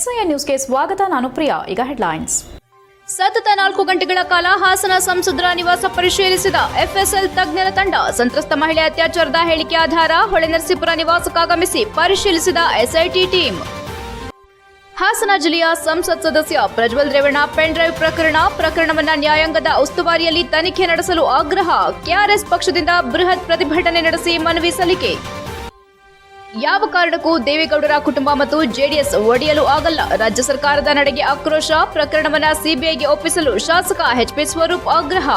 ಹೆಚ್ಐಎ ನ್ಯೂಸ್ಗೆ ಸ್ವಾಗತ, ನಾನು ಪ್ರಿಯಾ. ಈಗ ಹೆಡ್ಲೈನ್ಸ್ ಸತತ ನಾಲ್ಕು ಗಂಟೆಗಳ ಕಾಲ ಹಾಸನ ಸಂಸದರ ನಿವಾಸ ಪರಿಶೀಲಿಸಿದ ಎಫ್ಎಸ್ಎಲ್ ತಜ್ಞರ ತಂಡ, ಸಂತ್ರಸ್ತ ಮಹಿಳೆ ಅತ್ಯಾಚಾರದ ಹೇಳಿಕೆ ಆಧಾರ ಹೊಳೆನರಸೀಪುರ ನಿವಾಸಕ್ಕಾಗಮಿಸಿ ಪರಿಶೀಲಿಸಿದ ಎಸ್ಐಟಿ ಟೀಮ್ ಹಾಸನ ಜಿಲ್ಲೆಯ ಸಂಸತ್ ಸದಸ್ಯ ಪ್ರಜ್ವಲ್ ರೇವಣ್ಣ ಪೆನ್ ಡ್ರೈವ್ ಪ್ರಕರಣ, ಪ್ರಕರಣವನ್ನ ನ್ಯಾಯಾಂಗದ ಉಸ್ತುವಾರಿಯಲ್ಲಿ ತನಿಖೆ ನಡೆಸಲು ಆಗ್ರಹ. ಕೆಆರ್ಎಸ್ ಪಕ್ಷದಿಂದ ಬೃಹತ್ ಪ್ರತಿಭಟನೆ ನಡೆಸಿ ಮನವಿ ಸಲ್ಲಿಕೆ. ಯಾವ ಕಾರಣಕ್ಕೂ ದೇವೇಗೌಡರ ಕುಟುಂಬ ಮತ್ತು ಜೆಡಿಎಸ್ ಒಡೆಯಲು ಆಗಲ್ಲ. ರಾಜ್ಯ ಸರ್ಕಾರದ ನಡೆಗೆ ಆಕ್ರೋಶ, ಪ್ರಕರಣವನ್ನ ಸಿಬಿಐಗೆ ಒಪ್ಪಿಸಲು ಶಾಸಕ ಎಚ್ಪಿ ಸ್ವರೂಪ್ ಆಗ್ರಹ.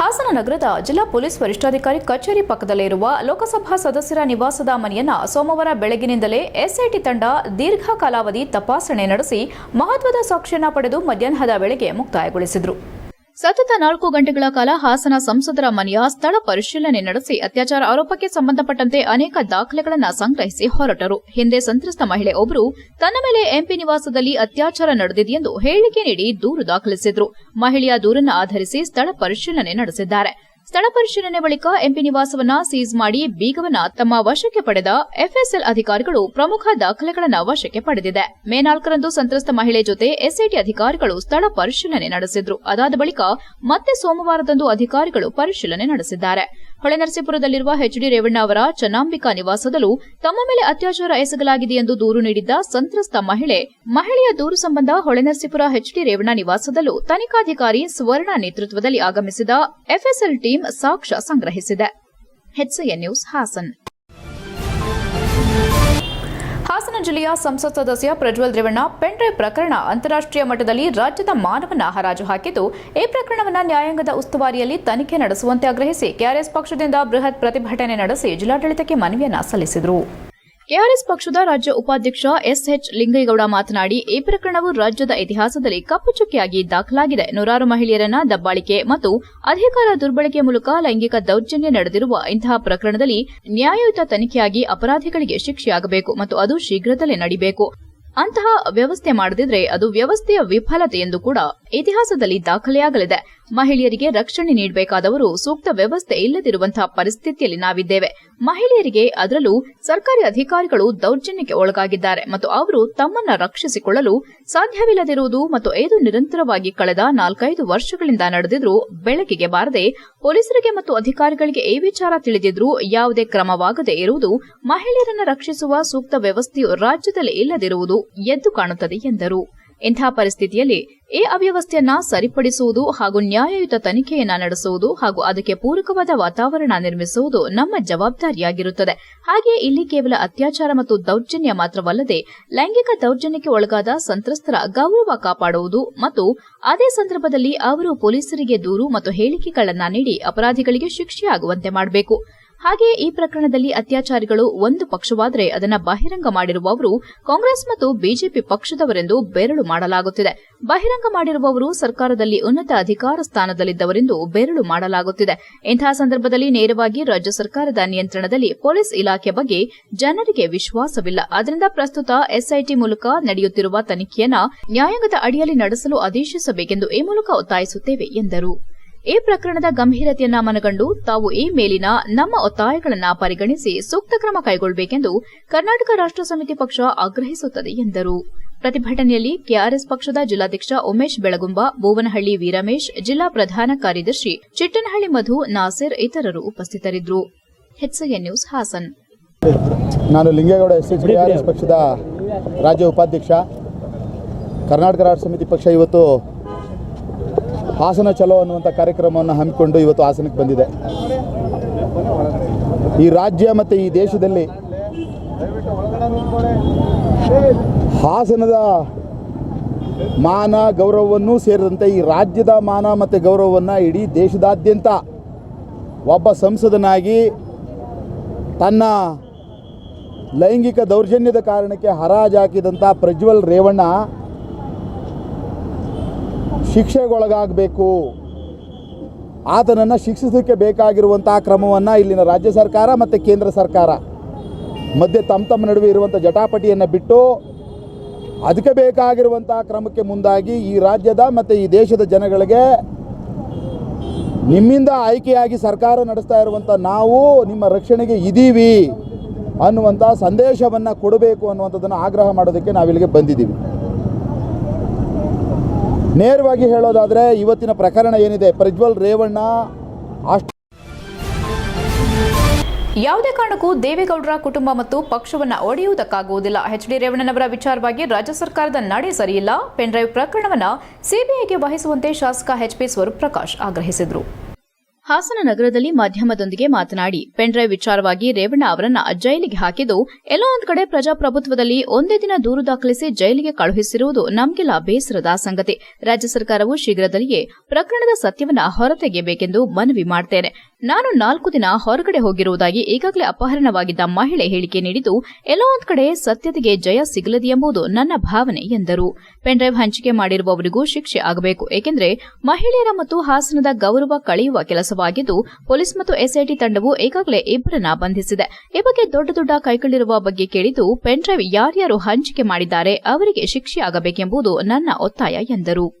ಹಾಸನ ನಗರದ ಜಿಲ್ಲಾ ಪೊಲೀಸ್ ವರಿಷ್ಠಾಧಿಕಾರಿ ಕಚೇರಿ ಪಕ್ಕದಲ್ಲೇ ಇರುವ ಲೋಕಸಭಾ ಸದಸ್ಯರ ನಿವಾಸದ ಮನೆಯನ್ನ ಸೋಮವಾರ ಬೆಳಗಿನಿಂದಲೇ ಎಸ್ಐಟಿ ತಂಡ ದೀರ್ಘ ಕಾಲಾವಧಿ ತಪಾಸಣೆ ನಡೆಸಿ ಮಹತ್ವದ ಸಾಕ್ಷ್ಯನ ಪಡೆದು ಮಧ್ಯಾಹ್ನದ ವೇಳೆಗೆ ಮುಕ್ತಾಯಗೊಳಿಸಿದ್ರು. ಸತತ ನಾಲ್ಕು ಗಂಟೆಗಳ ಕಾಲ ಹಾಸನ ಸಂಸದರ ಮನೆಯ ಸ್ಥಳ ಪರಿಶೀಲನೆ ನಡೆಸಿ ಅತ್ಯಾಚಾರ ಆರೋಪಕ್ಕೆ ಸಂಬಂಧಪಟ್ಟಂತೆ ಅನೇಕ ದಾಖಲೆಗಳನ್ನು ಸಂಗ್ರಹಿಸಿ ಹೊರಟರು. ಹಿಂದೆ ಸಂತ್ರಸ್ತ ಮಹಿಳೆ ಒಬ್ಬರು ತನ್ನ ಮೇಲೆ ಎಂಪಿ ನಿವಾಸದಲ್ಲಿ ಅತ್ಯಾಚಾರ ನಡೆದಿದೆಯೆಂದು ಹೇಳಿಕೆ ನೀಡಿ ದೂರು ದಾಖಲಿಸಿದ್ರು. ಮಹಿಳೆಯ ದೂರನ್ನು ಆಧರಿಸಿ ಸ್ಥಳ ಪರಿಶೀಲನೆ ನಡೆಸಿದ್ದಾರೆ. ಸ್ಥಳ ಪರಿಶೀಲನೆ ಬಳಿಕ ಎಂಪಿ ನಿವಾಸವನ್ನ ಸೀಸ್ ಮಾಡಿ ಬೀಗವನ್ನ ತಮ್ಮ ವಶಕ್ಕೆ ಪಡೆದ ಎಫ್ಎಸ್ಎಲ್ ಅಧಿಕಾರಿಗಳು ಪ್ರಮುಖ ದಾಖಲೆಗಳನ್ನ ವಶಕ್ಕೆ ಪಡೆದಿದೆ. ಮೇ ನಾಲ್ಕರಂದು ಸಂತ್ರಸ್ತ ಮಹಿಳೆ ಜೊತೆ ಎಸ್ಐಟಿ ಅಧಿಕಾರಿಗಳು ಸ್ಥಳ ಪರಿಶೀಲನೆ ನಡೆಸಿದ್ರು. ಅದಾದ ಬಳಿಕ ಮತ್ತೆ ಸೋಮವಾರದಂದು ಅಧಿಕಾರಿಗಳು ಪರಿಶೀಲನೆ ನಡೆಸಿದ್ದಾರೆ. ಹೊಳೆನರಸೀಪುರದಲ್ಲಿರುವ ಎಚ್ಡಿ ರೇವಣ್ಣ ಅವರ ಚನ್ನಾಂಬಿಕಾ ನಿವಾಸದಲ್ಲೂ ತಮ್ಮ ಮೇಲೆ ಅತ್ಯಾಚಾರ ಎಸಗಲಾಗಿದೆ ಎಂದು ದೂರು ನೀಡಿದ್ದ ಸಂತ್ರಸ್ತ ಮಹಿಳೆ. ಮಹಿಳೆಯ ದೂರು ಸಂಬಂಧ ಹೊಳೆನರಸೀಪುರ ಎಚ್ಡಿ ರೇವಣ್ಣ ನಿವಾಸದಲ್ಲೂ ತನಿಖಾಧಿಕಾರಿ ಸ್ವರ್ಣ ನೇತೃತ್ವದಲ್ಲಿ ಆಗಮಿಸಿದ ಎಫ್ಎಸ್ಎಲ್ ಟೀಂ ಸಾಕ್ಷ್ಯ ಸಂಗ್ರಹಿಸಿದೆ. ನ್ಯೂಸ್ ಹಾಸನ್. ಹಾಸನ ಜಿಲ್ಲೆಯ ಸಂಸತ್ ಸದಸ್ಯ ಪ್ರಜ್ವಲ್ ರೇವಣ್ಣ ಪೆಂಡ್ರೈವ್ ಪ್ರಕರಣ ಅಂತಾರಾಷ್ಟ್ರೀಯ ಮಟ್ಟದಲ್ಲಿ ರಾಜ್ಯದ ಮಾನವನ ಹರಾಜು ಹಾಕಿದ್ದು, ಈ ಪ್ರಕರಣವನ್ನು ನ್ಯಾಯಾಂಗದ ಉಸ್ತುವಾರಿಯಲ್ಲಿ ತನಿಖೆ ನಡೆಸುವಂತೆ ಆಗ್ರಹಿಸಿ ಕೆಆರ್ಎಸ್ ಪಕ್ಷದಿಂದ ಬೃಹತ್ ಪ್ರತಿಭಟನೆ ನಡೆಸಿ ಜಿಲ್ಲಾಡಳಿತಕ್ಕೆ ಮನವಿಯನ್ನ ಸಲ್ಲಿಸಿದರು. ಕೆಆರ್ಎಸ್ ಪಕ್ಷದ ರಾಜ್ಯ ಉಪಾಧ್ಯಕ್ಷ ಎಸ್ಎಚ್ ಲಿಂಗೇಗೌಡ ಮಾತನಾಡಿ, ಈ ಪ್ರಕರಣವು ರಾಜ್ಯದ ಇತಿಹಾಸದಲ್ಲಿ ಕಪ್ಪು ಚುಕ್ಕಿಯಾಗಿ ದಾಖಲಾಗಿದೆ. ನೂರಾರು ಮಹಿಳೆಯರನ್ನ ದಬ್ಬಾಳಿಕೆ ಮತ್ತು ಅಧಿಕಾರ ದುರ್ಬಳಕೆ ಮೂಲಕ ಲೈಂಗಿಕ ದೌರ್ಜನ್ಯ ನಡೆದಿರುವ ಇಂತಹ ಪ್ರಕರಣದಲ್ಲಿ ನ್ಯಾಯಯುತ ತನಿಖೆಯಾಗಿ ಅಪರಾಧಿಗಳಿಗೆ ಶಿಕ್ಷೆಯಾಗಬೇಕು ಮತ್ತು ಅದು ಶೀಘ್ರದಲ್ಲೇ ನಡೆಯಬೇಕು ಅಂತಹ ವ್ಯವಸ್ಥೆ ಮಾಡದಿದ್ರೆ ಅದು ವ್ಯವಸ್ಥೆಯ ವಿಫಲತೆ ಎಂದು ಕೂಡ ಇತಿಹಾಸದಲ್ಲಿ ದಾಖಲೆಯಾಗಲಿದೆ. ಮಹಿಳೆಯರಿಗೆ ರಕ್ಷಣೆ ನೀಡಬೇಕಾದವರು ಸೂಕ್ತ ವ್ಯವಸ್ಥೆ ಇಲ್ಲದಿರುವಂತಹ ಪರಿಸ್ಥಿತಿಯಲ್ಲಿ ನಾವಿದ್ದೇವೆ. ಮಹಿಳೆಯರಿಗೆ ಅದರಲ್ಲೂ ಸರ್ಕಾರಿ ಅಧಿಕಾರಿಗಳು ದೌರ್ಜನ್ಯಕ್ಕೆ ಒಳಗಾಗಿದ್ದಾರೆ ಮತ್ತು ಅವರು ತಮ್ಮನ್ನ ರಕ್ಷಿಸಿಕೊಳ್ಳಲು ಸಾಧ್ಯವಿಲ್ಲದಿರುವುದು ಮತ್ತು ಇದು ನಿರಂತರವಾಗಿ ಕಳೆದ ನಾಲ್ಕೈದು ವರ್ಷಗಳಿಂದ ನಡೆದಿದ್ರೂ ಬೆಳಕಿಗೆ ಬಾರದೆ ಪೊಲೀಸರಿಗೆ ಮತ್ತು ಅಧಿಕಾರಿಗಳಿಗೆ ಈ ವಿಚಾರ ತಿಳಿದಿದ್ರೂ ಯಾವುದೇ ಕ್ರಮವಾಗದೇ ಇರುವುದು ಮಹಿಳೆಯರನ್ನು ರಕ್ಷಿಸುವ ಸೂಕ್ತ ವ್ಯವಸ್ಥೆಯು ರಾಜ್ಯದಲ್ಲಿ ಇಲ್ಲದಿರುವುದು ಎದ್ದು ಕಾಣುತ್ತದೆ ಎಂದರು. ಇಂತಹ ಪರಿಸ್ಥಿತಿಯಲ್ಲಿ ಈ ಅವ್ಯವಸ್ಥೆಯನ್ನ ಸರಿಪಡಿಸುವುದು ಹಾಗೂ ನ್ಯಾಯಯುತ ತನಿಖೆಯನ್ನ ನಡೆಸುವುದು ಹಾಗೂ ಅದಕ್ಕೆ ಪೂರಕವಾದ ವಾತಾವರಣ ನಿರ್ಮಿಸುವುದು ನಮ್ಮ ಜವಾಬ್ದಾರಿಯಾಗಿರುತ್ತದೆ. ಹಾಗೆಯೇ ಇಲ್ಲಿ ಕೇವಲ ಅತ್ಯಾಚಾರ ಮತ್ತು ದೌರ್ಜನ್ಯ ಮಾತ್ರವಲ್ಲದೆ ಲೈಂಗಿಕ ದೌರ್ಜನ್ಯಕ್ಕೆ ಒಳಗಾದ ಸಂತ್ರಸ್ತರ ಗೌರವ ಕಾಪಾಡುವುದು ಮತ್ತು ಅದೇ ಸಂದರ್ಭದಲ್ಲಿ ಅವರು ಪೊಲೀಸರಿಗೆ ದೂರು ಮತ್ತು ಹೇಳಿಕೆಗಳನ್ನ ನೀಡಿ ಅಪರಾಧಿಗಳಿಗೆ ಶಿಕ್ಷೆಯಾಗುವಂತೆ ಮಾಡಬೇಕು. ಹಾಗೆಯೇ ಈ ಪ್ರಕರಣದಲ್ಲಿ ಅತ್ಯಾಚಾರಿಗಳು ಒಂದು ಪಕ್ಷವಾದರೆ ಅದನ್ನು ಬಹಿರಂಗ ಮಾಡಿರುವವರು ಕಾಂಗ್ರೆಸ್ ಮತ್ತು ಬಿಜೆಪಿ ಪಕ್ಷದವರೆಂದು ಬೆರಳು ಮಾಡಲಾಗುತ್ತಿದೆ. ಬಹಿರಂಗ ಮಾಡಿರುವವರು ಸರ್ಕಾರದಲ್ಲಿ ಉನ್ನತ ಅಧಿಕಾರ ಸ್ಥಾನದಲ್ಲಿದ್ದವರೆಂದು ಬೆರಳು ಮಾಡಲಾಗುತ್ತಿದೆ. ಇಂತಹ ಸಂದರ್ಭದಲ್ಲಿ ನೇರವಾಗಿ ರಾಜ್ಯ ಸರ್ಕಾರದ ನಿಯಂತ್ರಣದಲ್ಲಿ ಪೊಲೀಸ್ ಇಲಾಖೆ ಬಗ್ಗೆ ಜನರಿಗೆ ವಿಶ್ವಾಸವಿಲ್ಲ. ಆದ್ದರಿಂದ ಪ್ರಸ್ತುತ ಎಸ್ಐಟಿ ಮೂಲಕ ನಡೆಯುತ್ತಿರುವ ತನಿಖೆಯನ್ನು ನ್ಯಾಯಾಂಗದ ಅಡಿಯಲ್ಲಿ ನಡೆಸಲು ಆದೇಶಿಸಬೇಕೆಂದು ಈ ಮೂಲಕ ಒತ್ತಾಯಿಸುತ್ತೇವೆ ಎಂದರು. ಈ ಪ್ರಕರಣದ ಗಂಭೀರತೆಯನ್ನ ಮನಗಂಡು ತಾವು ಈ ಮೇಲಿನ ನಮ್ಮ ಒತ್ತಾಯಗಳನ್ನ ಪರಿಗಣಿಸಿ ಸೂಕ್ತ ಕ್ರಮ ಕೈಗೊಳ್ಳಬೇಕೆಂದು ಕರ್ನಾಟಕ ರಾಷ್ಟ್ರ ಸಮಿತಿ ಪಕ್ಷ ಆಗ್ರಹಿಸುತ್ತದೆ ಎಂದರು. ಪ್ರತಿಭಟನೆಯಲ್ಲಿ ಕೆಆರ್ಎಸ್ ಪಕ್ಷದ ಜಿಲ್ಲಾಧ್ಯಕ್ಷ ಉಮೇಶ್ ಬೆಳಗುಂಬ ಬೋವನಹಳ್ಳಿ ವೀರಮೇಶ್ ಜಿಲ್ಲಾ ಪ್ರಧಾನ ಕಾರ್ಯದರ್ಶಿ ಚಿಟ್ಟನಹಳ್ಳಿ ಮಧು ನಾಸಿರ್ ಇತರರು ಉಪಸ್ಥಿತರಿದ್ದರು. ನ್ಯೂಸ್ ಹಾಸನ್. ನಾನು ಲಿಂಗೇಗೌಡ ಎಸ್ ಎಚ್ ಪಕ್ಷದ ರಾಜ್ಯ ಉಪಾಧ್ಯಕ್ಷ ಕರ್ನಾಟಕ ರಾಷ್ಟ್ರ ಸಮಿತಿ ಪಕ್ಷ ಇವತ್ತು ಹಾಸನ ಚಲೋ ಅನ್ನುವಂಥ ಕಾರ್ಯಕ್ರಮವನ್ನು ಹಮ್ಮಿಕೊಂಡು ಇವತ್ತು ಹಾಸನಕ್ಕೆ ಬಂದಿದೆ. ಈ ರಾಜ್ಯ ಮತ್ತು ಈ ದೇಶದಲ್ಲಿ ಹಾಸನದ ಮಾನ ಗೌರವವನ್ನು ಸೇರಿದಂತೆ ಈ ರಾಜ್ಯದ ಮಾನ ಮತ್ತು ಗೌರವವನ್ನು ಇಡೀ ದೇಶದಾದ್ಯಂತ ಒಬ್ಬ ಸಂಸದನಾಗಿ ತನ್ನ ಲೈಂಗಿಕ ದೌರ್ಜನ್ಯದ ಕಾರಣಕ್ಕೆ ಹರಾಜಾಕಿದಂಥ ಪ್ರಜ್ವಲ್ ರೇವಣ್ಣ ಶಿಕ್ಷೆಗೊಳಗಾಗಬೇಕು. ಆತನನ್ನು ಶಿಕ್ಷಿಸೋಕ್ಕೆ ಬೇಕಾಗಿರುವಂಥ ಕ್ರಮವನ್ನು ಇಲ್ಲಿನ ರಾಜ್ಯ ಸರ್ಕಾರ ಮತ್ತು ಕೇಂದ್ರ ಸರ್ಕಾರ ಮಧ್ಯೆ ತಮ್ಮ ತಮ್ಮ ನಡುವೆ ಇರುವಂಥ ಜಟಾಪಟಿಯನ್ನು ಬಿಟ್ಟು ಅದಕ್ಕೆ ಬೇಕಾಗಿರುವಂಥ ಕ್ರಮಕ್ಕೆ ಮುಂದಾಗಿ ಈ ರಾಜ್ಯದ ಮತ್ತು ಈ ದೇಶದ ಜನಗಳಿಗೆ ನಿಮ್ಮಿಂದ ಆಯ್ಕೆಯಾಗಿ ಸರ್ಕಾರ ನಡೆಸ್ತಾ ಇರುವಂಥ ನಾವು ನಿಮ್ಮ ರಕ್ಷಣೆಗೆ ಇದ್ದೀವಿ ಅನ್ನುವಂಥ ಸಂದೇಶವನ್ನು ಕೊಡಬೇಕು ಅನ್ನುವಂಥದ್ದನ್ನು ಆಗ್ರಹ ಮಾಡೋದಕ್ಕೆ ನಾವಿಲ್ಲಿಗೆ ಬಂದಿದ್ದೀವಿ. ನೇರವಾಗಿ ಹೇಳೋದಾದರೆ ಇವತ್ತಿನ ಪ್ರಕರಣ ಏನಿದೆ? ಪ್ರಜ್ವಲ್ ರೇವಣ್ಣ ಅಷ್ಟು ಯಾವುದೇ ಕಾರಣಕ್ಕೂ ದೇವೇಗೌಡರ ಕುಟುಂಬ ಮತ್ತು ಪಕ್ಷವನ್ನು ಒಡೆಯುವುದಕ್ಕಾಗುವುದಿಲ್ಲ. ಎಚ್ ಡಿ ರೇವಣ್ಣನವರ ವಿಚಾರವಾಗಿ ರಾಜ್ಯ ಸರ್ಕಾರದ ನಡೆ ಸರಿಯಿಲ್ಲ. ಪೆನ್ಡ್ರೈವ್ ಪ್ರಕರಣವನ್ನು ಸಿಬಿಐಗೆ ವಹಿಸುವಂತೆ ಶಾಸಕ ಎಚ್ ಪಿ ಸ್ವರೂಪ್ ಪ್ರಕಾಶ್ ಆಗ್ರಹಿಸಿದರು. ಹಾಸನ ನಗರದಲ್ಲಿ ಮಾಧ್ಯಮದೊಂದಿಗೆ ಮಾತನಾಡಿ, ಪೆನ್ಡ್ರೈವ್ ವಿಚಾರವಾಗಿ ರೇವಣ್ಣ ಅವರನ್ನ ಜೈಲಿಗೆ ಹಾಕಿದ್ದು, ಎಲ್ಲೋ ಒಂದು ಕಡೆ ಪ್ರಜಾಪ್ರಭುತ್ವದಲ್ಲಿ ಒಂದೇ ದಿನ ದೂರು ದಾಖಲಿಸಿ ಜೈಲಿಗೆ ಕಳುಹಿಸಿರುವುದು ನಮಗೆಲ್ಲ ಬೇಸರದ ಸಂಗತಿ. ರಾಜ್ಯ ಸರ್ಕಾರವು ಶೀಘ್ರದಲ್ಲಿಯೇ ಪ್ರಕರಣದ ಸತ್ಯವನ್ನ ಹೊರತೆಗೆಯಬೇಕೆಂದು ಮನವಿ ಮಾಡ್ತೇನೆ. ನಾನು ನಾಲ್ಕು ದಿನ ಹೊರಗಡೆ ಹೋಗಿರುವುದಾಗಿ ಈಗಾಗಲೇ ಅಪಹರಣವಾಗಿದ್ದ ಮಹಿಳೆ ಹೇಳಿಕೆ ನೀಡಿದ್ದು, ಎಲ್ಲೋ ಒಂದ್ ಕಡೆ ಸತ್ಯತೆಗೆ ಜಯ ಸಿಗಲಿದೆ ಎಂಬುದು ನನ್ನ ಭಾವನೆ ಎಂದರು. ಪೆನ್ಡ್ರೈವ್ ಹಂಚಿಕೆ ಮಾಡಿರುವವರಿಗೂ ಶಿಕ್ಷೆ ಆಗಬೇಕು, ಏಕೆಂದರೆ ಮಹಿಳೆಯರ ಮತ್ತು ಹಾಸನದ ಗೌರವ ಕಳೆಯುವ ಕೆಲಸವಾಗಿದ್ದು, ಪೊಲೀಸ್ ಮತ್ತು ಎಸ್ಐಟಿ ತಂಡವು ಈಗಾಗಲೇ ಇಬ್ಬರನ್ನ ಬಂಧಿಸಿದೆ. ಈ ಬಗ್ಗೆ ದೊಡ್ಡ ದೊಡ್ಡ ಕೈಗಳಿರುವ ಬಗ್ಗೆ ಕೇಳಿದ್ದು ಪೆನ್ಡ್ರೈವ್ ಯಾರ್ಯಾರು ಹಂಚಿಕೆ ಮಾಡಿದ್ದಾರೆ, ಅವರಿಗೆ ಶಿಕ್ಷೆಯಾಗಬೇಕೆಂಬುದು ನನ್ನ ಒತ್ತಾಯ ಎಂದರು.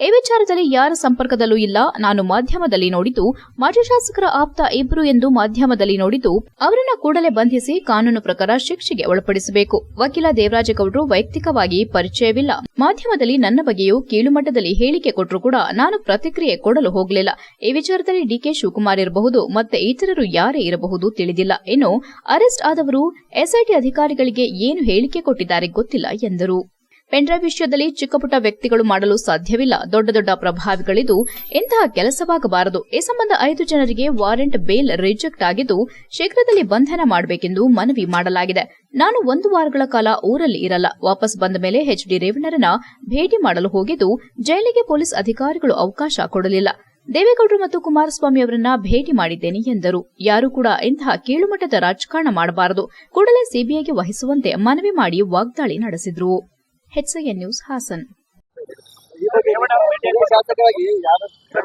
ಈ ವಿಚಾರದಲ್ಲಿ ಯಾರ ಸಂಪರ್ಕದಲ್ಲೂ ಇಲ್ಲ, ನಾನು ಮಾಧ್ಯಮದಲ್ಲಿ ನೋಡಿದ್ದು, ಮಾಜಿ ಶಾಸಕರ ಆಪ್ತ ಇಬ್ರು ಎಂದು ಮಾಧ್ಯಮದಲ್ಲಿ ನೋಡಿದ್ದು, ಅವರನ್ನು ಕೂಡಲೇ ಬಂಧಿಸಿ ಕಾನೂನು ಪ್ರಕಾರ ಶಿಕ್ಷೆಗೆ ಒಳಪಡಿಸಬೇಕು. ವಕೀಲ ದೇವರಾಜಗೌಡರು ವೈಯಕ್ತಿಕವಾಗಿ ಪರಿಚಯವಿಲ್ಲ. ಮಾಧ್ಯಮದಲ್ಲಿ ನನ್ನ ಬಗ್ಗೆಯೂ ಕೀಳುಮಟ್ಟದಲ್ಲಿ ಹೇಳಿಕೆ ಕೊಟ್ಟರು ಕೂಡ ನಾನು ಪ್ರತಿಕ್ರಿಯೆ ಕೊಡಲು ಹೋಗಲಿಲ್ಲ. ಈ ವಿಚಾರದಲ್ಲಿ ಡಿಕೆ ಶಿವಕುಮಾರ್ ಇರಬಹುದು, ಮತ್ತೆ ಇತರರು ಯಾರೇ ಇರಬಹುದು ತಿಳಿದಿಲ್ಲ ಇನ್ನು ಅರೆಸ್ಟ್ ಆದವರು ಎಸ್ಐಟಿ ಅಧಿಕಾರಿಗಳಿಗೆ ಏನು ಹೇಳಿಕೆ ಕೊಟ್ಟಿದ್ದಾರೆ ಗೊತ್ತಿಲ್ಲ ಎಂದರು. ಪೆನ್ಡ್ರೈವ್ ವಿಷಯದಲ್ಲಿ ಚಿಕ್ಕಪುಟ್ಟ ವ್ಯಕ್ತಿಗಳು ಮಾಡಲು ಸಾಧ್ಯವಿಲ್ಲ. ದೊಡ್ಡ ದೊಡ್ಡ ಪ್ರಭಾವಿಗಳಿದ್ದು ಇಂತಹ ಕೆಲಸವಾಗಬಾರದು. ಈ ಸಂಬಂಧ ಐದು ಜನರಿಗೆ ವಾರೆಂಟ್ ಬೇಲ್ ರಿಜೆಕ್ಟ್ ಆಗಿದ್ದು ಶೀಘ್ರದಲ್ಲಿ ಬಂಧನ ಮಾಡಬೇಕೆಂದು ಮನವಿ ಮಾಡಲಾಗಿದೆ. ನಾನು ಒಂದು ವಾರಗಳ ಕಾಲ ಊರಲ್ಲಿ ಇರಲ್ಲ. ವಾಪಸ್ ಬಂದ ಮೇಲೆ ಎಚ್ ಡಿ ರೇವಣ್ಣರನ್ನ ಭೇಟಿ ಮಾಡಲು ಹೋಗಿದ್ದು ಜೈಲಿಗೆ ಪೊಲೀಸ್ ಅಧಿಕಾರಿಗಳು ಅವಕಾಶ ಕೊಡಲಿಲ್ಲ. ದೇವೇಗೌಡರು ಮತ್ತು ಕುಮಾರಸ್ವಾಮಿ ಅವರನ್ನ ಭೇಟಿ ಮಾಡಿದ್ದೇನೆ ಎಂದರು. ಯಾರು ಕೂಡ ಇಂತಹ ಕೀಳುಮಟ್ಟದ ರಾಜಕಾರಣ ಮಾಡಬಾರದು. ಕೂಡಲೇ ಸಿಬಿಐಗೆ ವಹಿಸುವಂತೆ ಮನವಿ ಮಾಡಿ ವಾಗ್ದಾಳಿ ನಡೆಸಿದ್ರು. HIN news Hassan. ಶಾಸಕರಾಗಿ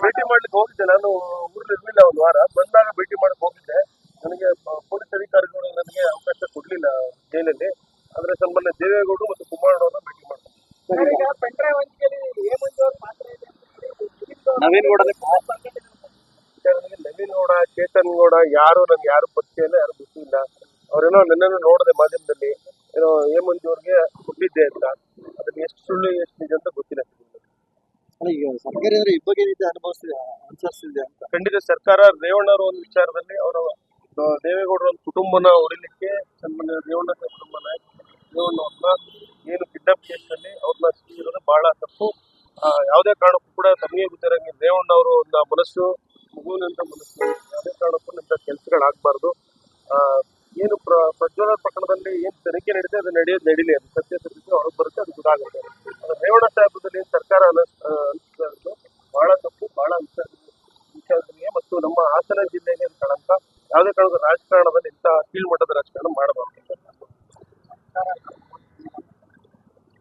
ಭೇಟಿ ಮಾಡ್ಲಿಕ್ಕೆ ಹೋಗಿದ್ದೆ. ನಾನು ಊರಲ್ಲಿ ಇರ್ಲಿಲ್ಲ ಒಂದು ವಾರ. ಬಂದಾಗ ಭೇಟಿ ಮಾಡಕ್ ಹೋಗಿದ್ದೆ. ನನಗೆ ಪೊಲೀಸ್ ಅಧಿಕಾರಿಗಳು ನನಗೆ ಅವಕಾಶ ಕೊಡ್ಲಿಲ್ಲ ಜೈಲಲ್ಲಿ. ಆದ್ರೆ ಸಂಬಂಧ ದೇವೇಗೌಡರು ಮತ್ತು ಕುಮಾರಣ್ಣವ್ರನ್ನ ಭೇಟಿ ಮಾಡ್ತಾರೆ ಈಗ ಪೆಂಡ್ರೈವ್ ಹಂಚಿಕೆಯಲ್ಲಿ ಹೇಮಂತ್ ಅವ್ರ ಪಾತ್ರ ಇದೆ ನವೀನ್ ನನಗೆ ನವೀನ್ ಗೌಡ ಚೇತನ್ ಗೌಡ ಯಾರು ನನ್ಗೆ ಯಾರು ಪರಿಚಯ ಇಲ್ಲ ಯಾರು ಗೊತ್ತಿಲ್ಲ. ಅವ್ರೇನೋ ನನ್ನನ್ನು ನೋಡಿದೆ ಮಾಧ್ಯಮದಲ್ಲಿ ಏನೋ ಹೇಮಂತ್ ಅವ್ರಿಗೆ ಕೊಟ್ಟಿದ್ದೆ ಅಂತ ಅದನ್ನ ಎಷ್ಟು ಸುಳ್ಳು ಎಷ್ಟು ನಿಜ ಅಂತ ಗೊತ್ತಿಲ್ಲ ರೀತಿ ಅಂತ. ಖಂಡಿತ ಸರ್ಕಾರ ರೇವಣ್ಣರ ಒಂದು ವಿಚಾರದಲ್ಲಿ ಅವರ ದೇವೇಗೌಡರ ಒಂದು ಕುಟುಂಬನ ಹೊಡಿಲಿಕ್ಕೆ ಸನ್ಮಾನ್ಯ ರೇವಣ್ಣ ಕುಟುಂಬ ನಾಯಕ ರೇವಣ್ಣವ್ರನ್ನ ಏನು ಕಿಡ್ನಾಪ್ ಕೇಸ್ನಲ್ಲಿ ಅವ್ರನ್ನ ಸಿಕ್ಕಿರೋದು ಬಹಳ ತಪ್ಪು. ಯಾವುದೇ ಕಾರಣಕ್ಕೂ ಕೂಡ ತಮಗೆ ಗೊತ್ತಿರಂಗೆ ರೇವಣ್ಣ ಅವರು ಒಂದು ಮನಸ್ಸು ಮಗುವಿನಂತ ಮನಸ್ಸು ಯಾವುದೇ ಕಾರಣಕ್ಕೂ ಇಂಥ ಕೆಲಸಗಳಾಗಬಾರ್ದು ಏನು ಪ್ರ ಪ್ರಜ್ವಲ ಪ್ರಕರಣದಲ್ಲಿ ಏನು ತನಿಖೆ ನಡೀತೆ ಅದು ನಡೆಯೋದು ನಡೀಲಿ ಅದು ಸತ್ಯಾಸತ್ಯತೆ ಹೊರಗೆ ಬರುತ್ತೆ ಅದು ಗೊತ್ತಾಗುತ್ತೆ ಅದು ರೇವಣ್ಣ ಸಾಹೇಬದಲ್ಲಿ ಏನು ಸರ್ಕಾರ ಅನ ಅನಿಸ್ತಾ ಇರೋದು ಬಹಳ ತಪ್ಪು ಬಹಳ ವಿಚಾರ ವಿಚಾರಣೆಗೆ ಮತ್ತು ನಮ್ಮ ಹಾಸನ ಜಿಲ್ಲೆಗೆ ಅದು ಕಳಂಕ ಯಾವುದೇ ಕಾರಣದ ರಾಜಕಾರಣದಲ್ಲಿ ಇಂಥ ಕೀಳ್ಮಟ್ಟದ ರಾಜಕಾರಣ ಮಾಡಬಾರ್ದು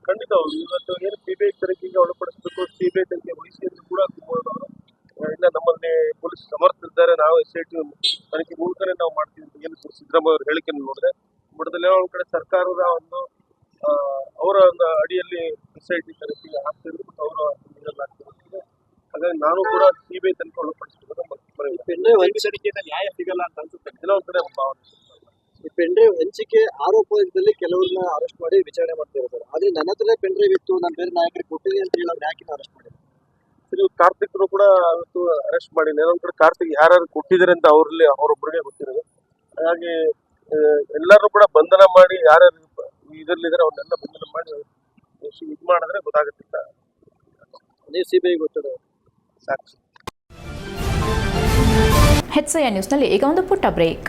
ಖಂಡಿತ ಹೌದು. ಇವತ್ತು ಏನು ಸಿಬಿಐ ತನಿಖೆಗೆ ಒಳಪಡಿಸಬೇಕು ಸಿಬಿಐ ತನಿಖೆ ವಹಿಸಿ ಎಂದು ಕೂಡ ಅವರು ಇಲ್ಲ ನಮ್ಮಲ್ಲಿ ಪೊಲೀಸ್ ಸಮರ್ಥಿದ್ದಾರೆ ನಾವು ಎಸ್ ಐ ಟಿ ತನಿಖೆ ಮೂಲಕನೇ ನಾವು ಮಾಡ್ತೀವಿ ಅಂತ ಏನು ಸಿದ್ದರಾಮಯ್ಯ ಅವ್ರ ಹೇಳಿಕೆಯನ್ನು ನೋಡಿದೆ ಬುಡದಲ್ಲಿ ಒಂದು ಕಡೆ ಸರ್ಕಾರದ ಒಂದು ಅವರ ಒಂದು ಅಡಿಯಲ್ಲಿ ಎಸ್ ಐ ಟಿ ತನಿಖೆಗೆ ಆಗ್ತಿದ್ರು ಮತ್ತು ಅವರ ಆಗ್ತಿರೋದು ಹಾಗಾಗಿ ನಾನು ಕೂಡ ಸಿಬಿಐ ತನಿಖೆ ಒಳಪಡಿಸಬೇಕು ಮನವಿ ನ್ಯಾಯ ಸಿಗಲ್ಲ ಅಂತ ಅನ್ಸುತ್ತೆ. ಕೆಲವೊಂದು ಕಡೆ ಭಾವನೆ ಈ ಪೆಂಡ್ರೈವ್ ಹಂಚಿಕೆ ಆರೋಪದಲ್ಲಿ ಕೆಲವ್ರನ್ನ ಅರೆಸ್ಟ್ ಮಾಡಿ ವಿಚಾರಣೆ ಮಾಡ್ತಾ ಇರ್ತಾರೆ ಆದ್ರೆ ನನ್ನ ಹತ್ರನೇ ಪೆಂಡ್ರೈವ್ ಇತ್ತು ನಾನು ಬೇರೆ ನಾಯಕರಿಗೆ ಕೊಟ್ಟಿದೆ ಅಂತ ಹೇಳಿ ಯಾಕಿನ ಯಾಕೆ ಅರೆಸ್ಟ್ ಮಾಡಿದ್ರು ಇದು ಕಾರ್ತಿಕ್ರು ಕೂಡ ಇವತ್ತು ಅರೆಸ್ಟ್ ಮಾಡಿ ಇನ್ನೊಂದ್ ಕಡೆ ಕಾರ್ತಿಕ್ ಯಾರ್ಯಾರು ಕೊಟ್ಟಿದ್ದಾರೆ ಅಂತ ಅವ್ರಲ್ಲಿ ಅವರೊಬ್ಬರಿಗೆ ಗೊತ್ತಿರೋದು. ಹಾಗಾಗಿ ಎಲ್ಲರೂ ಕೂಡ ಬಂಧನ ಮಾಡಿ ಯಾರ್ಯಾರು ಇದರಲ್ಲಿದ್ದಾರೆ ಅವ್ರನ್ನೆಲ್ಲ ಬಂಧನ ಮಾಡಿ ಇದು ಮಾಡಿದ್ರೆ ಗೊತ್ತಾಗುತ್ತಿಲ್ಲ ನೀವು ಐ ಗೊತ್ತಿರೋ ಸಾಕ್ಷಿ ಹೆಚ್ಸಯ ನ್ಯೂಸ್ನಲ್ಲಿ ಈಗ ಒಂದು ಪುಟ್ಟ ಬ್ರೇಕ್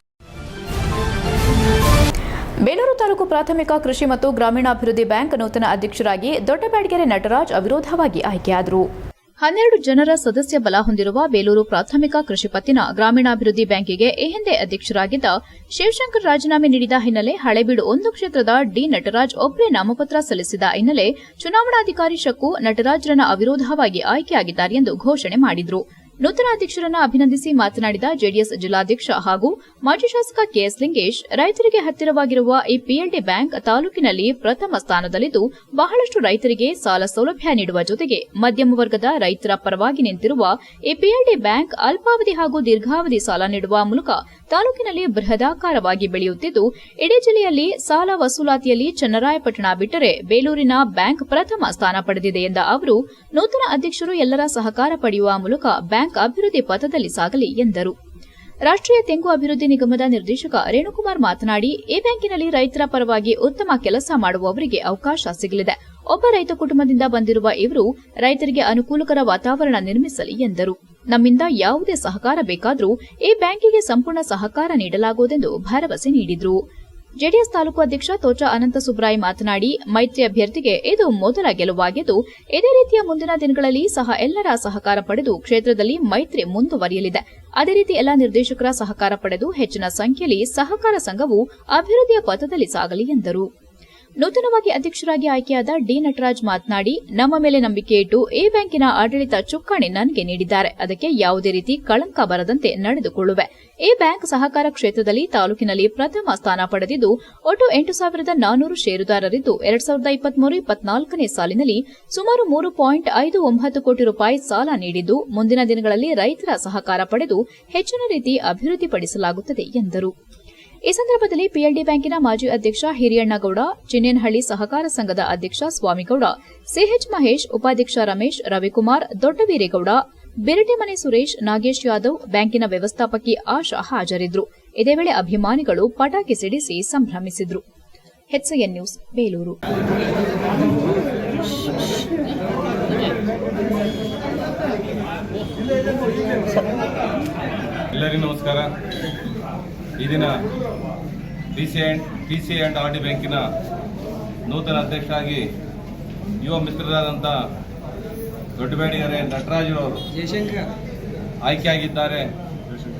ತಾಲೂಕು ಪ್ರಾಥಮಿಕ ಕೃಷಿ ಮತ್ತು ಗ್ರಾಮೀಣಾಭಿವೃದ್ಧಿ ಬ್ಯಾಂಕ್ ನೂತನ ಅಧ್ಯಕ್ಷರಾಗಿ ದೊಡ್ಡಬ್ಯಾಡಗೆರೆ ನಟರಾಜ್ ಅವಿರೋಧವಾಗಿ ಆಯ್ಕೆಯಾದರು. ಹನ್ನೆರಡು ಜನರ ಸದಸ್ಯ ಬಲ ಹೊಂದಿರುವ ಬೇಲೂರು ಪ್ರಾಥಮಿಕ ಕೃಷಿ ಪತ್ತಿನ ಗ್ರಾಮೀಣಾಭಿವೃದ್ಧಿ ಬ್ಯಾಂಕಿಗೆ ಈ ಹಿಂದೆ ಅಧ್ಯಕ್ಷರಾಗಿದ್ದ ಶಿವಶಂಕರ್ ರಾಜೀನಾಮೆ ನೀಡಿದ ಹಿನ್ನೆಲೆ ಹಳೆಬೀಡು ಒಂದು ಕ್ಷೇತ್ರದ ಡಿ ನಟರಾಜ್ ಒಬ್ಬರೇ ನಾಮಪತ್ರ ಸಲ್ಲಿಸಿದ ಹಿನ್ನೆಲೆ ಚುನಾವಣಾಧಿಕಾರಿ ಶಕ್ಕು ನಟರಾಜ್ರನ್ನ ಅವಿರೋಧವಾಗಿ ಆಯ್ಕೆಯಾಗಿದ್ದಾರೆ ಎಂದು ಘೋಷಣೆ ಮಾಡಿದ್ರು. ನೂತನ ಅಧ್ಯಕ್ಷರನ್ನು ಅಭಿನಂದಿಸಿ ಮಾತನಾಡಿದ ಜೆಡಿಎಸ್ ಜಿಲ್ಲಾಧ್ಯಕ್ಷ ಹಾಗೂ ಮಾಜಿ ಶಾಸಕ ಕೆಎಸ್ ಲಿಂಗೇಶ್, ರೈತರಿಗೆ ಹತ್ತಿರವಾಗಿರುವ ಈ ಪಿಎಲ್ಡಿ ಬ್ಯಾಂಕ್ ತಾಲೂಕಿನಲ್ಲಿ ಪ್ರಥಮ ಸ್ಥಾನದಲ್ಲಿದ್ದು, ಬಹಳಷ್ಟು ರೈತರಿಗೆ ಸಾಲ ಸೌಲಭ್ಯ ನೀಡುವ ಜೊತೆಗೆ ಮಧ್ಯಮ ವರ್ಗದ ರೈತರ ಪರವಾಗಿ ನಿಂತಿರುವ ಈ ಪಿಎಲ್ಡಿ ಬ್ಯಾಂಕ್ ಅಲ್ಪಾವಧಿ ಹಾಗೂ ದೀರ್ಘಾವಧಿ ಸಾಲ ನೀಡುವ ಮೂಲಕ ತಾಲೂಕಿನಲ್ಲಿ ಬೃಹದಾಕಾರವಾಗಿ ಬೆಳೆಯುತ್ತಿದ್ದು, ಇಡೀ ಜಿಲ್ಲೆಯಲ್ಲಿ ಸಾಲ ವಸೂಲಾತಿಯಲ್ಲಿ ಚನ್ನರಾಯಪಟ್ಟಣ ಬಿಟ್ಟರೆ ಬೇಲೂರಿನ ಬ್ಯಾಂಕ್ ಪ್ರಥಮ ಸ್ಥಾನ ಪಡೆದಿದೆ ಎಂದ ಅವರು, ನೂತನ ಅಧ್ಯಕ್ಷರು ಎಲ್ಲರ ಸಹಕಾರ ಪಡೆಯುವ ಮೂಲಕ ಬ್ಯಾಂಕ್ ಅಭಿವೃದ್ಧಿ ಪಥದಲ್ಲಿ ಸಾಗಲಿ ಎಂದರು. ರಾಷ್ಟ್ರೀಯ ತೆಂಗು ಅಭಿವೃದ್ಧಿ ನಿಗಮದ ನಿರ್ದೇಶಕ ರೇಣುಕುಮಾರ್ ಮಾತನಾಡಿ, ಈ ಬ್ಯಾಂಕಿನಲ್ಲಿ ರೈತರ ಪರವಾಗಿ ಉತ್ತಮ ಕೆಲಸ ಮಾಡುವವರಿಗೆ ಅವಕಾಶ ಸಿಗಲಿದೆ. ಒಬ್ಬ ರೈತ ಕುಟುಂಬದಿಂದ ಬಂದಿರುವ ಇವರು ರೈತರಿಗೆ ಅನುಕೂಲಕರ ವಾತಾವರಣ ನಿರ್ಮಿಸಲಿ ಎಂದರು. ನಮ್ಮಿಂದ ಯಾವುದೇ ಸಹಕಾರ ಬೇಕಾದರೂ ಈ ಬ್ಯಾಂಕಿಗೆ ಸಂಪೂರ್ಣ ಸಹಕಾರ ನೀಡಲಾಗುವುದೆಂದು ಭರವಸೆ ನೀಡಿದರು. ಜೆಡಿಎಸ್ ತಾಲೂಕು ಅಧ್ಯಕ್ಷ ತೋಟ ಅನಂತ ಸುಬ್ರಾಯ್ ಮಾತನಾಡಿ, ಮೈತ್ರಿ ಅಭ್ಯರ್ಥಿಗೆ ಇದು ಮೊದಲ ಗೆಲುವಾಗಿದ್ದು, ಇದೇ ರೀತಿಯ ಮುಂದಿನ ದಿನಗಳಲ್ಲಿ ಸಹ ಎಲ್ಲರ ಸಹಕಾರ ಪಡೆದು ಕ್ಷೇತ್ರದಲ್ಲಿ ಮೈತ್ರಿ ಮುಂದುವರಿಯಲಿದೆ. ಅದೇ ರೀತಿ ಎಲ್ಲ ನಿರ್ದೇಶಕರ ಸಹಕಾರ ಪಡೆದು ಹೆಚ್ಚಿನ ಸಂಖ್ಯೆಯಲ್ಲಿ ಸಹಕಾರ ಸಂಘವು ಅಭಿವೃದ್ಧಿಯ ಪಥದಲ್ಲಿ ಸಾಗಲಿ ಎಂದರು. ನೂತನವಾಗಿ ಅಧ್ಯಕ್ಷರಾಗಿ ಆಯ್ಕೆಯಾದ ಡಿ ನಟರಾಜ್ ಮಾತನಾಡಿ, ನಮ್ಮ ಮೇಲೆ ನಂಬಿಕೆ ಇಟ್ಟು ಎ ಬ್ಯಾಂಕಿನ ಆಡಳಿತ ಚುಕ್ಕಾಣಿ ನನಗೆ ನೀಡಿದ್ದಾರೆ. ಅದಕ್ಕೆ ಯಾವುದೇ ರೀತಿ ಕಳಂಕ ಬರದಂತೆ ನಡೆದುಕೊಳ್ಳುವೆ. ಎ ಬ್ಯಾಂಕ್ ಸಹಕಾರ ಕ್ಷೇತ್ರದಲ್ಲಿ ತಾಲೂಕಿನಲ್ಲಿ ಪ್ರಥಮ ಸ್ಥಾನ ಪಡೆದಿದ್ದು, ಒಟ್ಟು ಎಂಟು ಸಾವಿರದ ನಾನೂರು ಷೇರುದಾರರಿದ್ದು ಎರಡ್ ಸಾವಿರದ ಇಪ್ಪತ್ಮೂರು ಇಪ್ಪತ್ನಾಲ್ಕನೇ ಸಾಲಿನಲ್ಲಿ ಸುಮಾರು ಮೂರು ಪಾಯಿಂಟ್ ಐದು ಒಂಬತ್ತು ಕೋಟಿ ರೂಪಾಯಿ ಸಾಲ ನೀಡಿದ್ದು, ಮುಂದಿನ ದಿನಗಳಲ್ಲಿ ರೈತರ ಸಹಕಾರ ಪಡೆದು ಹೆಚ್ಚಿನ ರೀತಿ ಅಭಿವೃದ್ಧಿಪಡಿಸಲಾಗುತ್ತದೆ ಎಂದರು. ಈ ಸಂದರ್ಭದಲ್ಲಿ ಪಿಎಲ್ಡಿ ಬ್ಯಾಂಕಿನ ಮಾಜಿ ಅಧ್ಯಕ್ಷ ಹಿರಿಯಣ್ಣಗೌಡ, ಚಿನ್ನೇನಹಳ್ಳಿ ಸಹಕಾರ ಸಂಘದ ಅಧ್ಯಕ್ಷ ಸ್ವಾಮಿಗೌಡ ಸಿಎಚ್ ಮಹೇಶ್, ಉಪಾಧ್ಯಕ್ಷ ರಮೇಶ್, ರವಿಕುಮಾರ್, ದೊಡ್ಡವೀರೇಗೌಡ ಬಿರಟಿಮನೆ ಸುರೇಶ್, ನಾಗೇಶ್ ಯಾದವ್, ಬ್ಯಾಂಕಿನ ವ್ಯವಸ್ಥಾಪಕಿ ಆಶಾ ಹಾಜರಿದ್ದರು. ಇದೇ ವೇಳೆ ಅಭಿಮಾನಿಗಳು ಪಟಾಕಿ ಸಿಡಿಸಿ ಸಂಭ್ರಮಿಸಿದ್ರು. ನ್ಯೂಸ್, ಬೇಲೂರು. ಎಲ್ಲರಿಗೂ ನಮಸ್ಕಾರ. ಈ ದಿನ D C and P C and R D ಬ್ಯಾಂಕಿನ ನೂತನ ಅಧ್ಯಕ್ಷರಾಗಿ ಯುವ ಮಿತ್ರರಾದಂಥ ದೊಡ್ಡಬೇಡಿಗೆರೆ ನಟರಾಜರವರು ಆಯ್ಕೆಯಾಗಿದ್ದಾರೆ.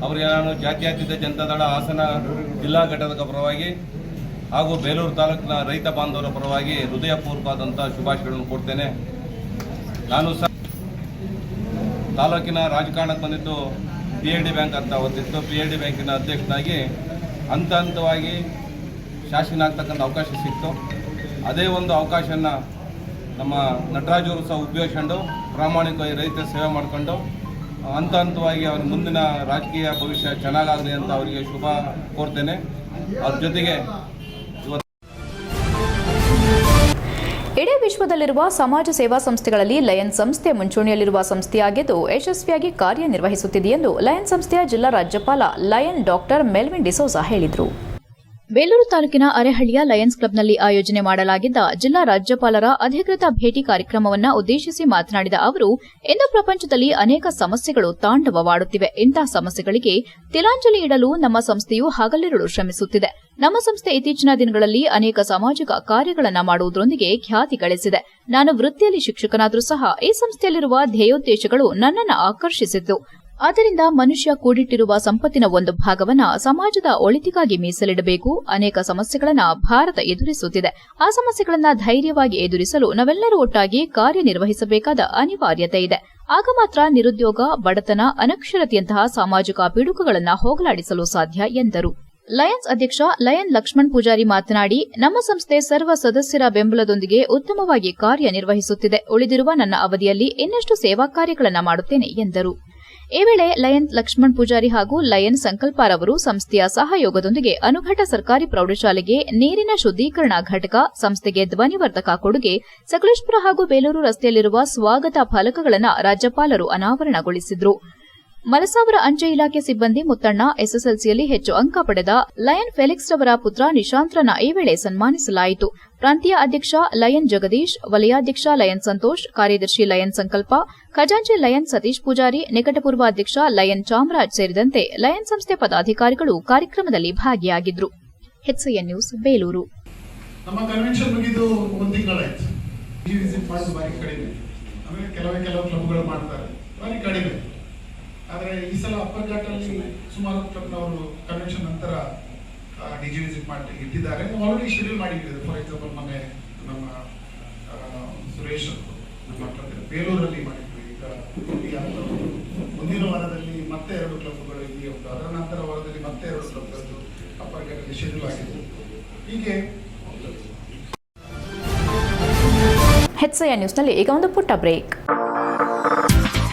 ಅವರು ನಾನು ಜಾತ್ಯತೀತ ಜನತಾದಳ ಹಾಸನ ಜಿಲ್ಲಾ ಘಟಕದ ಪರವಾಗಿ ಹಾಗೂ ಬೇಲೂರು ತಾಲೂಕಿನ ರೈತ ಬಾಂಧವರ ಪರವಾಗಿ ಹೃದಯಪೂರ್ವಕವಾದಂಥ ಶುಭಾಶಯಗಳನ್ನು ಕೊಡ್ತೇನೆ ನಾನು ಸಹ ತಾಲೂಕಿನ ರಾಜಕಾರಣಕ್ಕೆ ಬಂದಿದ್ದು ಪಿ ಎಲ್ ಡಿ ಬ್ಯಾಂಕ್ ಅಂತ ಅವತ್ತಿತ್ತು. ಪಿ ಎಲ್ ಡಿ ಬ್ಯಾಂಕಿನ ಅಧ್ಯಕ್ಷನಾಗಿ ಹಂತ ಹಂತವಾಗಿ ಶಾಸನ ಆಗ್ತಕ್ಕಂಥ ಅವಕಾಶ ಸಿಕ್ತು. ಅದೇ ಒಂದು ಅವಕಾಶನ ನಮ್ಮ ನಟರಾಜವರು ಸಹ ಉಪಯೋಗಿಸ್ಕೊಂಡು ಪ್ರಾಮಾಣಿಕವಾಗಿ ರೈತ ಸೇವೆ ಮಾಡಿಕೊಂಡು ಹಂತ ಹಂತವಾಗಿ ಅವ್ರ ಮುಂದಿನ ರಾಜಕೀಯ ಭವಿಷ್ಯ ಚೆನ್ನಾಗಾಗಲಿ ಅಂತ ಅವರಿಗೆ ಶುಭ ಕೋರ್ತೇನೆ. ಅವ್ರ ಜೊತೆಗೆ ವಿಶ್ವದಲ್ಲಿರುವ ಸಮಾಜ ಸೇವಾ ಸಂಸ್ಥೆಗಳಲ್ಲಿ ಲಯನ್ ಸಂಸ್ಥೆ ಮುಂಚೂಣಿಯಲ್ಲಿರುವ ಸಂಸ್ಥೆಯಾಗಿದ್ದು ಯಶಸ್ವಿಯಾಗಿ ಕಾರ್ಯನಿರ್ವಹಿಸುತ್ತಿದೆ ಎಂದು ಲಯನ್ ಸಂಸ್ಥೆಯ ಜಿಲ್ಲಾ ರಾಜ್ಯಪಾಲ ಲಯನ್ ಡಾಕ್ಟರ್ ಮೆಲ್ವಿನ್ ಡಿಸೋಸಾ ಹೇಳಿದರು. ಬೇಲೂರು ತಾಲೂಕಿನ ಅರೆಹಳ್ಳಿಯ ಲಯನ್ಸ್ ಕ್ಲಬ್ನಲ್ಲಿ ಆಯೋಜನೆ ಮಾಡಲಾಗಿದ್ದ ಜಿಲ್ಲಾ ರಾಜ್ಯಪಾಲರ ಅಧಿಕೃತ ಭೇಟಿ ಕಾರ್ಯಕ್ರಮವನ್ನು ಉದ್ದೇಶಿಸಿ ಮಾತನಾಡಿದ ಅವರು, ಇಂದು ಪ್ರಪಂಚದಲ್ಲಿ ಅನೇಕ ಸಮಸ್ಯೆಗಳು ತಾಂಡವವಾಡುತ್ತಿವೆ. ಇಂತಹ ಸಮಸ್ಯೆಗಳಿಗೆ ತಿಲಾಂಜಲಿ ಇಡಲು ನಮ್ಮ ಸಂಸ್ಥೆಯು ಹಗಲಿರುಳು ಶ್ರಮಿಸುತ್ತಿದೆ. ನಮ್ಮ ಸಂಸ್ಥೆ ಇತ್ತೀಚಿನ ದಿನಗಳಲ್ಲಿ ಅನೇಕ ಸಾಮಾಜಿಕ ಕಾರ್ಯಗಳನ್ನು ಮಾಡುವುದರೊಂದಿಗೆ ಖ್ಯಾತಿ ಗಳಿಸಿದೆ. ನಾನು ವೃತ್ತಿಯಲ್ಲಿ ಶಿಕ್ಷಕನಾದರೂ ಸಹ ಈ ಸಂಸ್ಥೆಯಲ್ಲಿರುವ ಧ್ಯೇಯೋದ್ದೇಶಗಳು ನನ್ನನ್ನು ಆಕರ್ಷಿಸಿದ್ದು. ಆದ್ದರಿಂದ ಮನುಷ್ಯ ಕೂಡಿಟ್ಟಿರುವ ಸಂಪತ್ತಿನ ಒಂದು ಭಾಗವನ್ನ ಸಮಾಜದ ಒಳಿತಿಗಾಗಿ ಮೀಸಲಿಡಬೇಕು. ಅನೇಕ ಸಮಸ್ಯೆಗಳನ್ನು ಭಾರತ ಎದುರಿಸುತ್ತಿದೆ. ಆ ಸಮಸ್ಯೆಗಳನ್ನು ಧೈರ್ಯವಾಗಿ ಎದುರಿಸಲು ನಾವೆಲ್ಲರೂ ಒಟ್ಟಾಗಿ ಕಾರ್ಯನಿರ್ವಹಿಸಬೇಕಾದ ಅನಿವಾರ್ಯತೆ ಇದೆ. ಆಗ ಮಾತ್ರ ನಿರುದ್ಯೋಗ, ಬಡತನ, ಅನಕ್ಷರತೆಯಂತಹ ಸಾಮಾಜಿಕ ಪಿಡುಕುಗಳನ್ನು ಹೋಗಲಾಡಿಸಲು ಸಾಧ್ಯ ಎಂದರು. ಲಯನ್ಸ್ ಅಧ್ಯಕ್ಷ ಲಯನ್ ಲಕ್ಷ್ಮಣ್ ಪೂಜಾರಿ ಮಾತನಾಡಿ, ನಮ್ಮ ಸಂಸ್ಥೆ ಸರ್ವ ಸದಸ್ಯರ ಬೆಂಬಲದೊಂದಿಗೆ ಉತ್ತಮವಾಗಿ ಕಾರ್ಯನಿರ್ವಹಿಸುತ್ತಿದೆ. ಉಳಿದಿರುವ ನನ್ನ ಅವಧಿಯಲ್ಲಿ ಇನ್ನಷ್ಟು ಸೇವಾ ಕಾರ್ಯಗಳನ್ನು ಮಾಡುತ್ತೇನೆ ಎಂದರು. ಈ ವೇಳೆ ಲಯನ್ ಲಕ್ಷ್ಮಣ್ ಪೂಜಾರಿ ಹಾಗೂ ಲಯನ್ ಸಂಕಲ್ಪಾರ್ ಅವರು ಸಂಸ್ಥೆಯ ಸಹಯೋಗದೊಂದಿಗೆ ಅನುಘಟ ಸರ್ಕಾರಿ ಪ್ರೌಢಶಾಲೆಗೆ ನೀರಿನ ಶುದ್ದೀಕರಣ ಘಟಕ, ಸಂಸ್ಥೆಗೆ ಧ್ವನಿವರ್ಧಕ ಕೊಡುಗೆ, ಸಕಲೇಶ್ಪುರ ಹಾಗೂ ಬೇಲೂರು ರಸ್ತೆಯಲ್ಲಿರುವ ಸ್ವಾಗತ ಫಲಕಗಳನ್ನು ರಾಜ್ಯಪಾಲರು ಅನಾವರಣಗೊಳಿಸಿದರು. ಮಲಸಾವರ ಅಂಚೆ ಇಲಾಖೆ ಸಿಬ್ಬಂದಿ ಮುತ್ತಣ್ಣ ಎಸ್ಎಸ್ಎಲ್ಸಿಯಲ್ಲಿ ಹೆಚ್ಚು ಅಂಕ ಪಡೆದ ಲಯನ್ ಫೆಲಿಕ್ಸ್ ಅವರ ಪುತ್ರ ನಿಶಾಂತ್ರನ ಈ ವೇಳೆ ಸನ್ಮಾನಿಸಲಾಯಿತು. ಪ್ರಾಂತೀಯ ಅಧ್ಯಕ್ಷ ಲಯನ್ ಜಗದೀಶ್, ವಲಯಾಧ್ಯಕ್ಷ ಲಯನ್ ಸಂತೋಷ್, ಕಾರ್ಯದರ್ಶಿ ಲಯನ್ ಸಂಕಲ್ಪ, ಖಜಾಂಚಿ ಲಯನ್ ಸತೀಶ್ ಪೂಜಾರಿ, ನಿಕಟಪೂರ್ವ ಅಧ್ಯಕ್ಷ ಲಯನ್ ಚಾಮರಾಜ್ ಸೇರಿದಂತೆ ಲಯನ್ ಸಂಸ್ಥೆ ಪದಾಧಿಕಾರಿಗಳು ಕಾರ್ಯಕ್ರಮದಲ್ಲಿ ಭಾಗಿಯಾಗಿದ್ದರು ನ್ಯೂಸ್, ಬೇಲೂರು. ಕೆಲವೇ ಕೆಲವು ಕ್ಲಬ್ಗಳು ಮಾಡ್ತಾರೆ. ಆದರೆ ಈ ಸಲ ಅಪ್ಪರ್ ಘಾಟಲ್ಲಿ ಸುಮಾರು ಕ್ಲಬ್ನವರು ಕನ್ವೆನ್ಷನ್ ನಂತರ ಡಿ ಜಿ ವಿಸಿಟ್ ಮಾಡಿ, ಇಟ್ಟಿದ್ದಾರೆ. ಆಲ್ರೆಡಿ ಶೆಡ್ಯೂಲ್ ಮಾಡಿಟ್ಟಿದ್ದಾರೆ ಫಾರ್ ಎಕ್ಸಾಂಪಲ್ ಮೊನ್ನೆ ನಮ್ಮ ಸುರೇಶ್ ಅವರು ಕ್ಲಬ್ ಬೇಲೂರಲ್ಲಿ ಮಾಡಿದ್ವಿ. ಈಗ ಮುಂದಿನ ವಾರದಲ್ಲಿ ಮತ್ತೆ ಎರಡು ಕ್ಲಬ್ಗಳು ಇಲ್ಲಿ ಉಂಟು. ಅದರ ನಂತರ ವಾರದಲ್ಲಿ ಮತ್ತೆ ಎರಡು ಕ್ಲಬ್ಗಳು ಅಪ್ಪರ್ ಘಾಟಲ್ಲಿ ಶೆಡ್ಯೂಲ್ ಆಗಿದೆ. ಹೀಗೆ ಹೆಚ್ಎನ್ ನ್ಯೂಸ್ನಲ್ಲಿ ಈಗ ಒಂದು ಪುಟ್ಟ ಬ್ರೇಕ್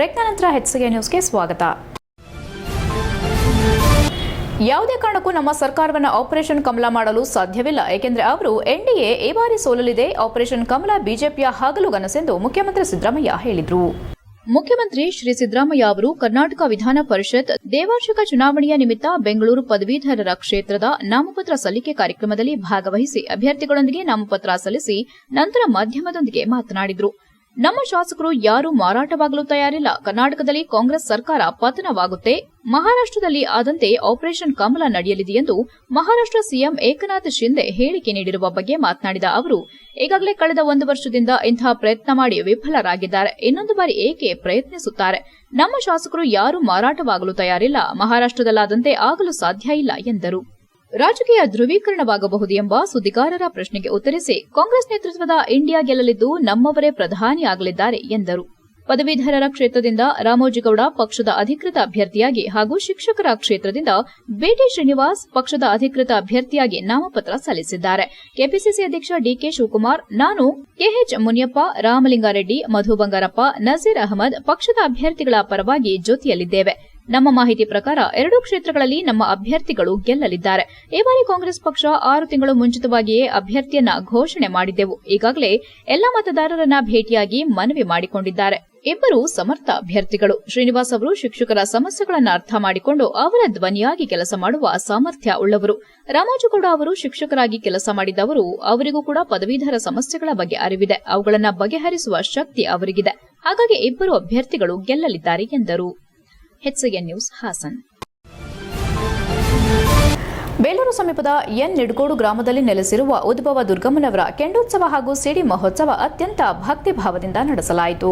ಬ್ರೇಕ್ನ ನಂತರ ಹೆಚ್ಚಿಗೆ ನ್ಯೂಸ್ಗೆ ಸ್ವಾಗತ. ಯಾವುದೇ ಕಾರಣಕ್ಕೂ ನಮ್ಮ ಸರ್ಕಾರವನ್ನು ಆಪರೇಷನ್ ಕಮಲ ಮಾಡಲು ಸಾಧ್ಯವಿಲ್ಲ. ಏಕೆಂದರೆ ಅವರು ಎನ್ಡಿಎ ಈ ಬಾರಿ ಸೋಲಲಿದೆ. ಆಪರೇಷನ್ ಕಮಲ ಬಿಜೆಪಿಯ ಹಾಗಲುಗನಸೆಂದು ಮುಖ್ಯಮಂತ್ರಿ ಸಿದ್ದರಾಮಯ್ಯ ಹೇಳಿದರು. ಮುಖ್ಯಮಂತ್ರಿ ಶ್ರೀ ಸಿದ್ದರಾಮಯ್ಯ ಅವರು ಕರ್ನಾಟಕ ವಿಧಾನ ಪರಿಷತ್ ದೇವಾರ್ಷಿಕ ಚುನಾವಣೆಯ ನಿಮಿತ್ತ ಬೆಂಗಳೂರು ಪದವೀಧರರ ಕ್ಷೇತ್ರದ ನಾಮಪತ್ರ ಸಲ್ಲಿಕೆ ಕಾರ್ಯಕ್ರಮದಲ್ಲಿ ಭಾಗವಹಿಸಿ ಅಭ್ಯರ್ಥಿಗಳೊಂದಿಗೆ ನಾಮಪತ್ರ ಸಲ್ಲಿಸಿ ನಂತರ ಮಾಧ್ಯಮದೊಂದಿಗೆ ಮಾತನಾಡಿದರು. ನಮ್ಮ ಶಾಸಕರು ಯಾರೂ ಮಾರಾಟವಾಗಲು ತಯಾರಿಲ್ಲ. ಕರ್ನಾಟಕದಲ್ಲಿ ಕಾಂಗ್ರೆಸ್ ಸರ್ಕಾರ ಪತನವಾಗುತ್ತೆ. ಮಹಾರಾಷ್ಟದಲ್ಲಿ ಆದಂತೆ ಆಪರೇಷನ್ ಕಮಲ ನಡೆಯಲಿದೆ ಎಂದು ಮಹಾರಾಷ್ಟ್ರ ಸಿಎಂ ಏಕನಾಥ್ ಶಿಂದೆ ಹೇಳಿಕೆ ನೀಡಿರುವ ಬಗ್ಗೆ ಮಾತನಾಡಿದ ಅವರು, ಈಗಾಗಲೇ ಕಳೆದ ಒಂದು ವರ್ಷದಿಂದ ಇಂತಹ ಪ್ರಯತ್ನ ಮಾಡಿ ವಿಫಲರಾಗಿದ್ದಾರೆ. ಇನ್ನೊಂದು ಬಾರಿ ಏಕೆ ಪ್ರಯತ್ನಿಸುತ್ತಾರೆ? ನಮ್ಮ ಶಾಸಕರು ಯಾರೂ ಮಾರಾಟವಾಗಲು ತಯಾರಿಲ್ಲ. ಮಹಾರಾಷ್ಟದಲ್ಲಾದಂತೆ ಆಗಲು ಸಾಧ್ಯ ಇಲ್ಲ ಎಂದರು. ರಾಜಕೀಯ ಧ್ರುವೀಕರಣವಾಗಬಹುದು ಎಂಬ ಸುದ್ದಿಗಾರರ ಪ್ರಶ್ನೆಗೆ ಉತ್ತರಿಸಿ ಕಾಂಗ್ರೆಸ್ ನೇತೃತ್ವದ ಇಂಡಿಯಾ ಗೆಲ್ಲಲಿದ್ದು ನಮ್ಮವರೇ ಪ್ರಧಾನಿಯಾಗಲಿದ್ದಾರೆ ಎಂದರು. ಪದವೀಧರರ ಕ್ಷೇತ್ರದಿಂದ ರಾಮೋಜಿಗೌಡ ಪಕ್ಷದ ಅಧಿಕೃತ ಅಭ್ಯರ್ಥಿಯಾಗಿ ಹಾಗೂ ಶಿಕ್ಷಕರ ಕ್ಷೇತ್ರದಿಂದ ಬೇಟಿ ಶ್ರೀನಿವಾಸ್ ಪಕ್ಷದ ಅಧಿಕೃತ ಅಭ್ಯರ್ಥಿಯಾಗಿ ನಾಮಪತ್ರ ಸಲ್ಲಿಸಿದ್ದಾರೆ. ಕೆಪಿಸಿಸಿ ಅಧ್ಯಕ್ಷ ಡಿಕೆ ಶಿವಕುಮಾರ್, ನಾನು ಕೆಎಚ್ ಮುನಿಯಪ್ಪ, ರಾಮಲಿಂಗಾರೆಡ್ಡಿ, ಮಧು ಬಂಗಾರಪ್ಪ ನಜೀರ್ ಅಹಮದ್ ಪಕ್ಷದ ಅಭ್ಯರ್ಥಿಗಳ ಪರವಾಗಿ ಜೊತೆಯಲ್ಲಿದ್ದೇವೆ. ನಮ್ಮ ಮಾಹಿತಿ ಪ್ರಕಾರ ಎರಡೂ ಕ್ಷೇತ್ರಗಳಲ್ಲಿ ನಮ್ಮ ಅಭ್ಯರ್ಥಿಗಳು ಗೆಲ್ಲಲಿದ್ದಾರೆ. ಈ ಬಾರಿ ಕಾಂಗ್ರೆಸ್ ಪಕ್ಷ ಆರು ತಿಂಗಳು ಮುಂಚಿತವಾಗಿಯೇ ಅಭ್ಯರ್ಥಿಯನ್ನ ಘೋಷಣೆ ಮಾಡಿದ್ದೆವು ಈಗಾಗಲೇ ಎಲ್ಲ ಮತದಾರರನ್ನ ಭೇಟಿಯಾಗಿ ಮನವಿ ಮಾಡಿಕೊಂಡಿದ್ದಾರೆ. ಇಬ್ಬರು ಸಮರ್ಥ ಅಭ್ಯರ್ಥಿಗಳು. ಶ್ರೀನಿವಾಸ್ ಅವರು ಶಿಕ್ಷಕರ ಸಮಸ್ಯೆಗಳನ್ನು ಅರ್ಥ ಮಾಡಿಕೊಂಡು ಅವರ ಧ್ವನಿಯಾಗಿ ಕೆಲಸ ಮಾಡುವ ಸಾಮರ್ಥ್ಯ ಉಳ್ಳವರು. ರಾಮಾಜುಗೌಡ ಅವರು ಶಿಕ್ಷಕರಾಗಿ ಕೆಲಸ ಮಾಡಿದವರು ಅವರಿಗೂ ಕೂಡ ಪದವೀಧರ ಸಮಸ್ಯೆಗಳ ಬಗ್ಗೆ ಅರಿವಿದೆ. ಅವುಗಳನ್ನು ಬಗೆಹರಿಸುವ ಶಕ್ತಿ ಅವರಿಗಿದೆ. ಹಾಗಾಗಿ ಇಬ್ಬರು ಅಭ್ಯರ್ಥಿಗಳು ಗೆಲ್ಲಲಿದ್ದಾರೆ ಎಂದರು. HN news Haasan. ಬೇಲೂರು ಸಮೀಪದ ಎನ್ ನಿಡ್ಗೋಡು ಗ್ರಾಮದಲ್ಲಿ ನೆಲೆಸಿರುವ ಉದ್ಭವ ದುರ್ಗಮ್ಮನವರ ಕೆಂಡೋತ್ಸವ ಹಾಗೂ ಸಿಡಿ ಮಹೋತ್ಸವ ಅತ್ಯಂತ ಭಕ್ತಿಭಾವದಿಂದ ನಡೆಸಲಾಯಿತು.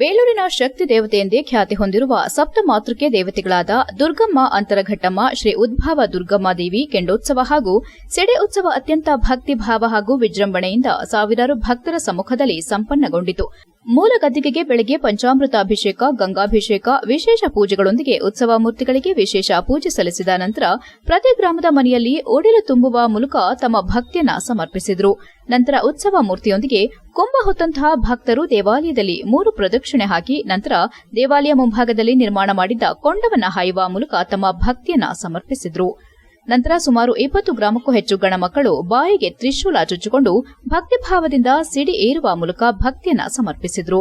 ಬೇಲೂರಿನ ಶಕ್ತಿ ದೇವತೆಯೆಂದೇ ಖ್ಯಾತಿ ಹೊಂದಿರುವ ಸಪ್ತ ಮಾತೃಕೆ ದೇವತೆಗಳಾದ ದುರ್ಗಮ್ಮ, ಅಂತರಘಟ್ಟಮ್ಮ, ಶ್ರೀ ಉದ್ಭವ ದುರ್ಗಮ್ಮ ದೇವಿ ಕೆಂಡೋತ್ಸವ ಹಾಗೂ ಸೆಡೆ ಉತ್ಸವ ಅತ್ಯಂತ ಭಕ್ತಿಭಾವ ಹಾಗೂ ವಿಜೃಂಭಣೆಯಿಂದ ಸಾವಿರಾರು ಭಕ್ತರ ಸಮ್ಮುಖದಲ್ಲಿ ಸಂಪನ್ನಗೊಂಡಿತು. ಮೂಲ ಗದ್ದಿಗೆಗೆ ಬೆಳಗ್ಗೆ ಪಂಚಾಮೃತ ಅಭಿಷೇಕ, ಗಂಗಾಭಿಷೇಕ, ವಿಶೇಷ ಪೂಜೆಗಳೊಂದಿಗೆ ಉತ್ಸವ ಮೂರ್ತಿಗಳಿಗೆ ವಿಶೇಷ ಪೂಜೆ ಸಲ್ಲಿಸಿದ ನಂತರ ಪ್ರತಿ ಗ್ರಾಮದ ಮನೆಯಲ್ಲಿ ಓಡಿಲು ತುಂಬುವ ಮೂಲಕ ತಮ್ಮ ಭಕ್ತಿಯನ್ನ ಸಮರ್ಪಿಸಿದರು. ನಂತರ ಉತ್ಸವ ಮೂರ್ತಿಯೊಂದಿಗೆ ಕುಂಭ ಹೊತ್ತಂತಹ ಭಕ್ತರು ದೇವಾಲಯದಲ್ಲಿ ಮೂರು ಪ್ರದಕ್ಷಿಣೆ ಹಾಕಿ ನಂತರ ದೇವಾಲಯ ಮುಂಭಾಗದಲ್ಲಿ ನಿರ್ಮಾಣ ಮಾಡಿದ್ದ ಕೊಂಡವನ್ನ ಹಾಯುವ ಮೂಲಕ ತಮ್ಮ ಭಕ್ತಿಯನ್ನ ಸಮರ್ಪಿಸಿದರು. ನಂತರ ಸುಮಾರು ಇಪ್ಪತ್ತು ಗ್ರಾಮಕ್ಕೂ ಹೆಚ್ಚು ಗಣಮಕ್ಕಳು ಬಾಯಿಗೆ ತ್ರಿಶೂಲ ಚುಚ್ಚಿಕೊಂಡು ಭಕ್ತಿಭಾವದಿಂದ ಸಿಡಿ ಏರುವ ಮೂಲಕ ಭಕ್ತಿಯನ್ನ ಸಮರ್ಪಿಸಿದರು.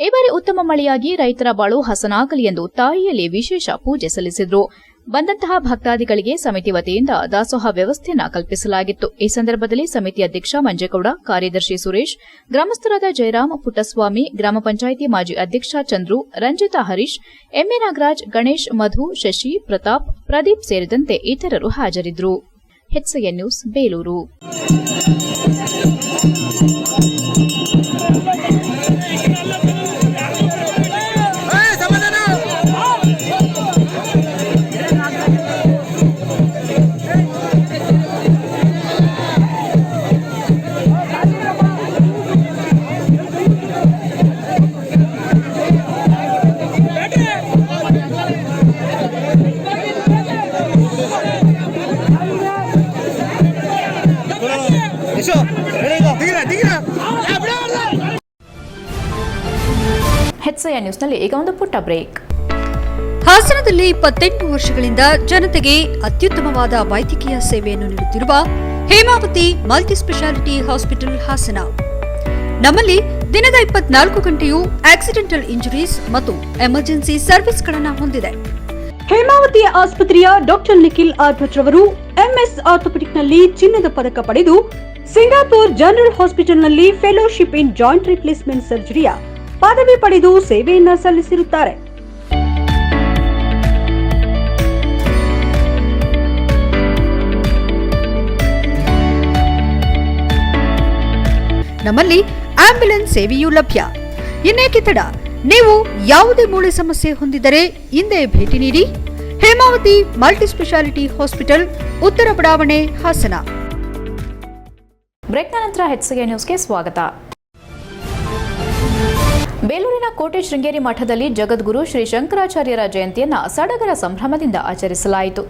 ಈ ಬಾರಿ ಉತ್ತಮ ಮಳೆಯಾಗಿ ರೈತರ ಬಾಳು ಹಸನಾಗಲಿ ಎಂದು ತಾಯಿಯಲ್ಲಿ ವಿಶೇಷ ಪೂಜೆ ಸಲ್ಲಿಸಿದ್ರು. ಬಂದಂತಹ ಭಕ್ತಾದಿಗಳಿಗೆ ಸಮಿತಿ ವತಿಯಿಂದ ದಾಸೋಹ ವ್ಯವಸ್ಥೆಯನ್ನು ಕಲ್ಪಿಸಲಾಗಿತ್ತು. ಈ ಸಂದರ್ಭದಲ್ಲಿ ಸಮಿತಿ ಅಧ್ಯಕ್ಷ ಮಂಜೇಗೌಡ, ಕಾರ್ಯದರ್ಶಿ ಸುರೇಶ್, ಗ್ರಾಮಸ್ಥರಾದ ಜಯರಾಮ್ ಪುಟ್ಟಸ್ವಾಮಿ, ಗ್ರಾಮ ಪಂಚಾಯಿತಿ ಮಾಜಿ ಅಧ್ಯಕ್ಷ ಚಂದ್ರು, ರಂಜಿತಾ ಹರೀಶ್, ಎಂಎ ನಾಗರಾಜ್, ಗಣೇಶ್, ಮಧು, ಶಶಿ, ಪ್ರತಾಪ್, ಪ್ರದೀಪ್ ಸೇರಿದಂತೆ ಇತರರು ಹಾಜರಿದ್ದರು. ಹೆಚ್ಎನ್ ನ್ಯೂಸ್ನಲ್ಲಿ ಈಗ ಒಂದು ಪುಟ್ಟ ಬ್ರೇಕ್. ಹಾಸನದಲ್ಲಿ ಇಪ್ಪತ್ತೆಂಟು ವರ್ಷಗಳಿಂದ ಜನತೆಗೆ ಅತ್ಯುತ್ತಮವಾದ ವೈದ್ಯಕೀಯ ಸೇವೆಯನ್ನು ನೀಡುತ್ತಿರುವ Hemavathi multi speciality hospital Hassan. ನಮ್ಮಲ್ಲಿ ದಿನದ ಇಪ್ಪತ್ನಾಲ್ಕು ಗಂಟೆಯೂ ಆಕ್ಸಿಡೆಂಟಲ್ ಇಂಜುರೀಸ್ ಮತ್ತು ಎಮರ್ಜೆನ್ಸಿ ಸರ್ವಿಸ್ಗಳನ್ನು ಹೊಂದಿದೆ. ಹೇಮಾವತಿ ಆಸ್ಪತ್ರೆಯ ಡಾಕ್ಟರ್ ನಿಖಿಲ್ ಆರ್ಭಟ್ ರವರು ಎಂಎಸ್ ಆರ್ಥೋಪೆಟಿಕ್ನಲ್ಲಿ ಚಿನ್ನದ ಪದಕ ಪಡೆದು ಸಿಂಗಾಪುರ್ ಜನರಲ್ ಹಾಸ್ಪಿಟಲ್ನಲ್ಲಿ ಫೆಲೋಶಿಪ್ ಇನ್ ಜಾಯಿಂಟ್ ರಿಪ್ಲೇಸ್ಮೆಂಟ್ ಸರ್ಜರಿಯ ಪದವಿ ಪಡೆದು ಸೇವೆಯನ್ನ ಸಲ್ಲಿಸಿರುತ್ತಾರೆ. ನಮ್ಮಲ್ಲಿ ಆಂಬ್ಯುಲೆನ್ಸ್ ಸೇವೆಯೂ ಲಭ್ಯ. ಇನ್ನೇಕೆ ತಡ? ನೀವು ಯಾವುದೇ ಮೂಳೆ ಸಮಸ್ಯೆ ಹೊಂದಿದರೆ ಹಿಂದೆ ಭೇಟಿ ನೀಡಿ. ಹೇಮಾವತಿ ಮಲ್ಟಿಸ್ಪೆಷಾಲಿಟಿ ಹಾಸ್ಪಿಟಲ್, ಉತ್ತರ ಬಡಾವಣೆ, ಹಾಸನ. ಬ್ರೇಕ್ನ ನಂತರ ಹೆಚ್ಚಿಗೆ ನ್ಯೂಸ್ಗೆ ಸ್ವಾಗತ. ಬೇಲೂರಿನ ಕೋಟೆ ಶೃಂಗೇರಿ ಮಠದಲ್ಲಿ ಜಗದ್ಗುರು ಶ್ರೀ ಶಂಕರಾಚಾರ್ಯರ ಜಯಂತಿಯನ್ನ ಸಡಗರ ಸಂಭ್ರಮದಿಂದ ಆಚರಿಸಲಾಯಿತು.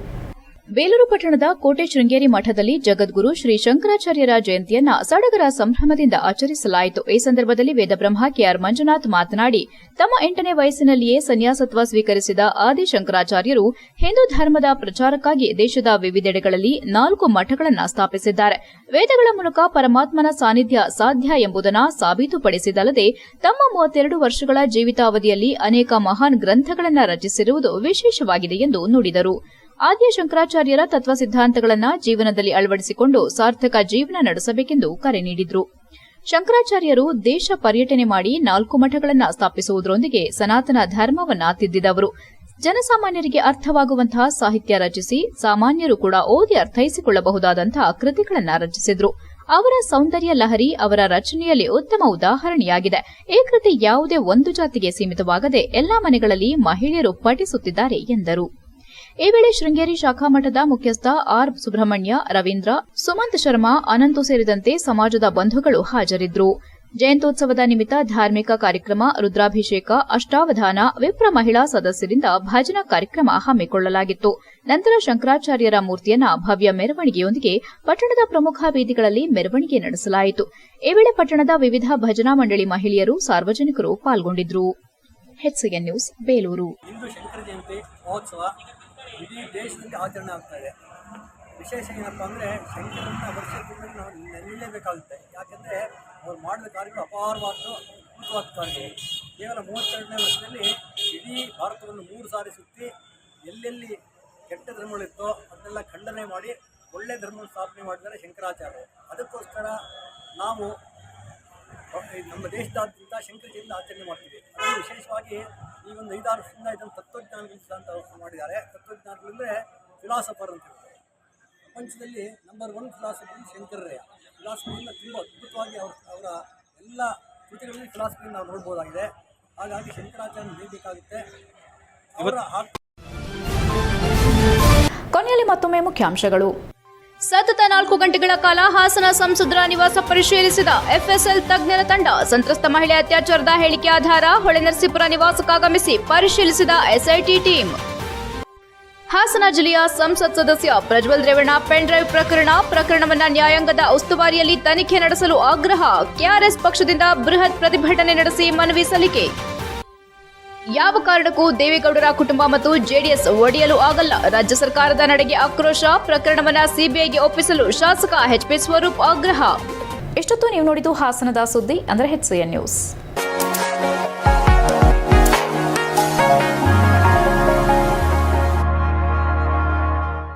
ಬೇಲೂರು ಪಟ್ಟಣದ ಕೋಟೆ ಶೃಂಗೇರಿ ಮಠದಲ್ಲಿ ಜಗದ್ಗುರು ಶ್ರೀ ಶಂಕರಾಚಾರ್ಯರ ಜಯಂತಿಯನ್ನ ಸಡಗರ ಸಂಭ್ರಮದಿಂದ ಆಚರಿಸಲಾಯಿತು. ಈ ಸಂದರ್ಭದಲ್ಲಿ ವೇದಬ್ರಹ್ಮ ಕೆಆರ್ ಮಂಜುನಾಥ್ ಮಾತನಾಡಿ, ತಮ್ಮ ಎಂಟನೇ ವಯಸ್ಸಿನಲ್ಲಿಯೇ ಸನ್ಯಾಸತ್ವ ಸ್ವೀಕರಿಸಿದ ಆದಿ ಶಂಕರಾಚಾರ್ಯರು ಹಿಂದೂ ಧರ್ಮದ ಪ್ರಚಾರಕ್ಕಾಗಿ ದೇಶದ ವಿವಿಧೆಡೆಗಳಲ್ಲಿ ನಾಲ್ಕು ಮಠಗಳನ್ನು ಸ್ಥಾಪಿಸಿದ್ದಾರೆ. ವೇದಗಳ ಮೂಲಕ ಪರಮಾತ್ಮನ ಸಾನ್ನಿಧ್ಯ ಸಾಧ್ಯ ಎಂಬುದನ್ನು ಸಾಬೀತುಪಡಿಸಿದಲ್ಲದೆ, ತಮ್ಮ ಮೂವತ್ತೆರಡು ವರ್ಷಗಳ ಜೀವಿತಾವಧಿಯಲ್ಲಿ ಅನೇಕ ಮಹಾನ್ ಗ್ರಂಥಗಳನ್ನು ರಚಿಸಿರುವುದು ವಿಶೇಷವಾಗಿದೆ ಎಂದು ನುಡಿದರು. ಆದ್ಯ ಶಂಕರಾಚಾರ್ಯರ ತತ್ವ ಸಿದ್ಧಾಂತಗಳನ್ನ ಜೀವನದಲ್ಲಿ ಅಳವಡಿಸಿಕೊಂಡು ಸಾರ್ಥಕ ಜೀವನ ನಡೆಸಬೇಕೆಂದು ಕರೆ ನೀಡಿದರು. ಶಂಕರಾಚಾರ್ಯರು ದೇಶ ಪರ್ಯಟನೆ ಮಾಡಿ ನಾಲ್ಕು ಮಠಗಳನ್ನು ಸ್ಥಾಪಿಸುವುದರೊಂದಿಗೆ ಸನಾತನ ಧರ್ಮವನ್ನ ತಿದ್ದಿದವರು. ಜನಸಾಮಾನ್ಯರಿಗೆ ಅರ್ಥವಾಗುವಂತಹ ಸಾಹಿತ್ಯ ರಚಿಸಿ ಸಾಮಾನ್ಯರು ಕೂಡ ಓದಿ ಅರ್ಥೈಸಿಕೊಳ್ಳಬಹುದಾದಂತಹ ಕೃತಿಗಳನ್ನು ರಚಿಸಿದ್ರು. ಅವರ ಸೌಂದರ್ಯ ಲಹರಿ ಅವರ ರಚನೆಯಲ್ಲಿ ಉತ್ತಮ ಉದಾಹರಣೆಯಾಗಿದೆ. ಈ ಕೃತಿ ಯಾವುದೇ ಒಂದು ಜಾತಿಗೆ ಸೀಮಿತವಾಗದೆ ಎಲ್ಲಾ ಮನೆಗಳಲ್ಲಿ ಮಹಿಳೆಯರು ಪಠಿಸುತ್ತಿದ್ದಾರೆ ಎಂದರು. ಈ ವೇಳೆ ಶೃಂಗೇರಿ ಶಾಖಾ ಮಠದ ಮುಖ್ಯಸ್ಥ ಆರ್ ಸುಬ್ರಹ್ಮಣ್ಯ, ರವೀಂದ್ರ, ಸುಮಂತ್ ಶರ್ಮಾ, ಅನಂತು ಸೇರಿದಂತೆ ಸಮಾಜದ ಬಂಧುಗಳು ಹಾಜರಿದ್ದರು ಜಯಂತ್ಯೋತ್ಸವದ ನಿಮಿತ್ತ ಧಾರ್ಮಿಕ ಕಾರ್ಯಕ್ರಮ, ರುದ್ರಾಭಿಷೇಕ, ಅಷ್ಟಾವಧಾನ, ವಿಪ್ರ ಮಹಿಳಾ ಸದಸ್ಯರಿಂದ ಭಜನಾ ಕಾರ್ಯಕ್ರಮ ಹಮ್ಮಿಕೊಳ್ಳಲಾಗಿತ್ತು. ನಂತರ ಶಂಕರಾಚಾರ್ಯರ ಮೂರ್ತಿಯನ್ನ ಭವ್ಯ ಮೆರವಣಿಗೆಯೊಂದಿಗೆ ಪಟ್ಟಣದ ಪ್ರಮುಖ ಬೀದಿಗಳಲ್ಲಿ ಮೆರವಣಿಗೆ ನಡೆಸಲಾಯಿತು. ಈ ವೇಳೆ ಪಟ್ಟಣದ ವಿವಿಧ ಭಜನಾ ಮಂಡಳಿ ಮಹಿಳೆಯರು ಸಾರ್ವಜನಿಕರು ಪಾಲ್ಗೊಂಡಿದ್ದರು ಇಡೀ ದೇಶದಲ್ಲಿ ಆಚರಣೆ ಆಗ್ತಾ ಇದೆ. ವಿಶೇಷ ಏನಪ್ಪ ಅಂದರೆ ಶಂಕರನ್ನ ವರ್ಷದಿಂದ ನಾವು ನೆನಲೇಬೇಕಾಗುತ್ತೆ. ಯಾಕೆಂದರೆ ಅವ್ರು ಮಾಡಿದ ಕಾರ್ಯಗಳು ಅಪಾರವಾದ ಅದ್ಭುತವಾದ ಕಾರ್ಯಗಳು. ಕೇವಲ ಮೂವತ್ತೆರಡನೇ ವರ್ಷದಲ್ಲಿ ಇಡೀ ಭಾರತವನ್ನು ಮೂರು ಸಾರಿ ಸುತ್ತಿ ಎಲ್ಲೆಲ್ಲಿ ಕೆಟ್ಟ ಧರ್ಮಗಳಿತ್ತೋ ಅದನ್ನೆಲ್ಲ ಖಂಡನೆ ಮಾಡಿ ಒಳ್ಳೆ ಧರ್ಮ ಸ್ಥಾಪನೆ ಮಾಡಿದ್ದಾರೆ ಶಂಕರಾಚಾರ್ಯರು. ಅದಕ್ಕೋಸ್ಕರ ನಾವು ನಮ್ಮ ದೇಶದಾದ್ಯಂತ ಶಂಕರ ಜಯಂತಿ ಆಚರಣೆ ಮಾಡ್ತೀವಿ. ಅದರಲ್ಲಿ ವಿಶೇಷವಾಗಿ ಈ ಒಂದು ಐದಾರು ವರ್ಷದಿಂದ ಇದನ್ನು ತತ್ವಜ್ಞಾನಗಳು ಅಂತ ಮಾಡಿದ್ದಾರೆ. ತತ್ವಜ್ಞಾನಗಳು ಅಂದರೆ ಫಿಲಾಸಫರ್ ಅಂತ ಹೇಳ್ತಾರೆ. ಪ್ರಪಂಚದಲ್ಲಿ ನಂಬರ್ ಒನ್ ಫಿಲಾಸಫರ್ ಶಂಕರರಯ್ಯ ಫಿಲಾಸಫಿಯಿಂದ ತುಂಬ ಅದ್ಭುತವಾಗಿ ಅವ್ರ, ಅವರ ಎಲ್ಲ ಕೃತಿಗಳಲ್ಲಿ ಫಿಲಾಸಫಿಯನ್ನು ನಾವು ನೋಡ್ಬೋದಾಗಿದೆ. ಹಾಗಾಗಿ ಶಂಕರಾಚಾರ್ಯ ಹೇಳಬೇಕಾಗುತ್ತೆ. ಅವರ ಕೊನೆಯಲ್ಲಿ ಮತ್ತೊಮ್ಮೆ ಮುಖ್ಯಾಂಶಗಳು. ಸತತ ನಾಲ್ಕು ಗಂಟೆಗಳ ಕಾಲ ಹಾಸನ ಸಂಸದರ ನಿವಾಸ ಪರಿಶೀಲಿಸಿದ ಎಫ್ಎಸ್ಎಲ್ ತಜ್ಞರ ತಂಡ ಸಂತ್ರಸ್ತ ಮಹಿಳೆ ಅತ್ಯಾಚಾರದ ಹೇಳಿಕೆ ಆಧಾರ ಹೊಳೆನರಸೀಪುರ ನಿವಾಸಕ್ಕಾಗಮಿಸಿ ಪರಿಶೀಲಿಸಿದ ಎಸ್ಐಟಿ ಟೀಮ್. ಹಾಸನ ಜಿಲ್ಲೆಯ ಸಂಸತ್ ಸದಸ್ಯ ಪ್ರಜ್ವಲ್ ರೇವಣ್ಣ ಪೆನ್ ಡ್ರೈವ್ ಪ್ರಕರಣ, ಪ್ರಕರಣವನ್ನ ನ್ಯಾಯಾಂಗದ ಉಸ್ತುವಾರಿಯಲ್ಲಿ ತನಿಖೆ ನಡೆಸಲು ಆಗ್ರಹ, ಕೆಆರ್ಎಸ್ ಪಕ್ಷದಿಂದ ಬೃಹತ್ ಪ್ರತಿಭಟನೆ ನಡೆಸಿ ಮನವಿ ಸಲ್ಲಿಕೆ. ಯಾವ ಕಾರಣಕ್ಕೂ ದೇವೇಗೌಡರ ಕುಟುಂಬ ಮತ್ತು ಜೆಡಿಎಸ್ ಒಡೆಯಲು ಆಗಲ್ಲ. ರಾಜ್ಯ ಸರ್ಕಾರದ ನಡೆಗೆ ಆಕ್ರೋಶ, ಪ್ರಕರಣವನ್ನ ಸಿಬಿಐಗೆ ಒಪ್ಪಿಸಲು ಶಾಸಕ ಎಚ್ ಪಿ ಸ್ವರೂಪ್ ಆಗ್ರಹ. ಇಷ್ಟೊತ್ತು ನೀವು ನೋಡಿದ್ದು ಹಾಸನದ ಸುದ್ದಿ, ಅಂದ್ರೆ ಹೆಚ್ಸಿಎನ್ ನ್ಯೂಸ್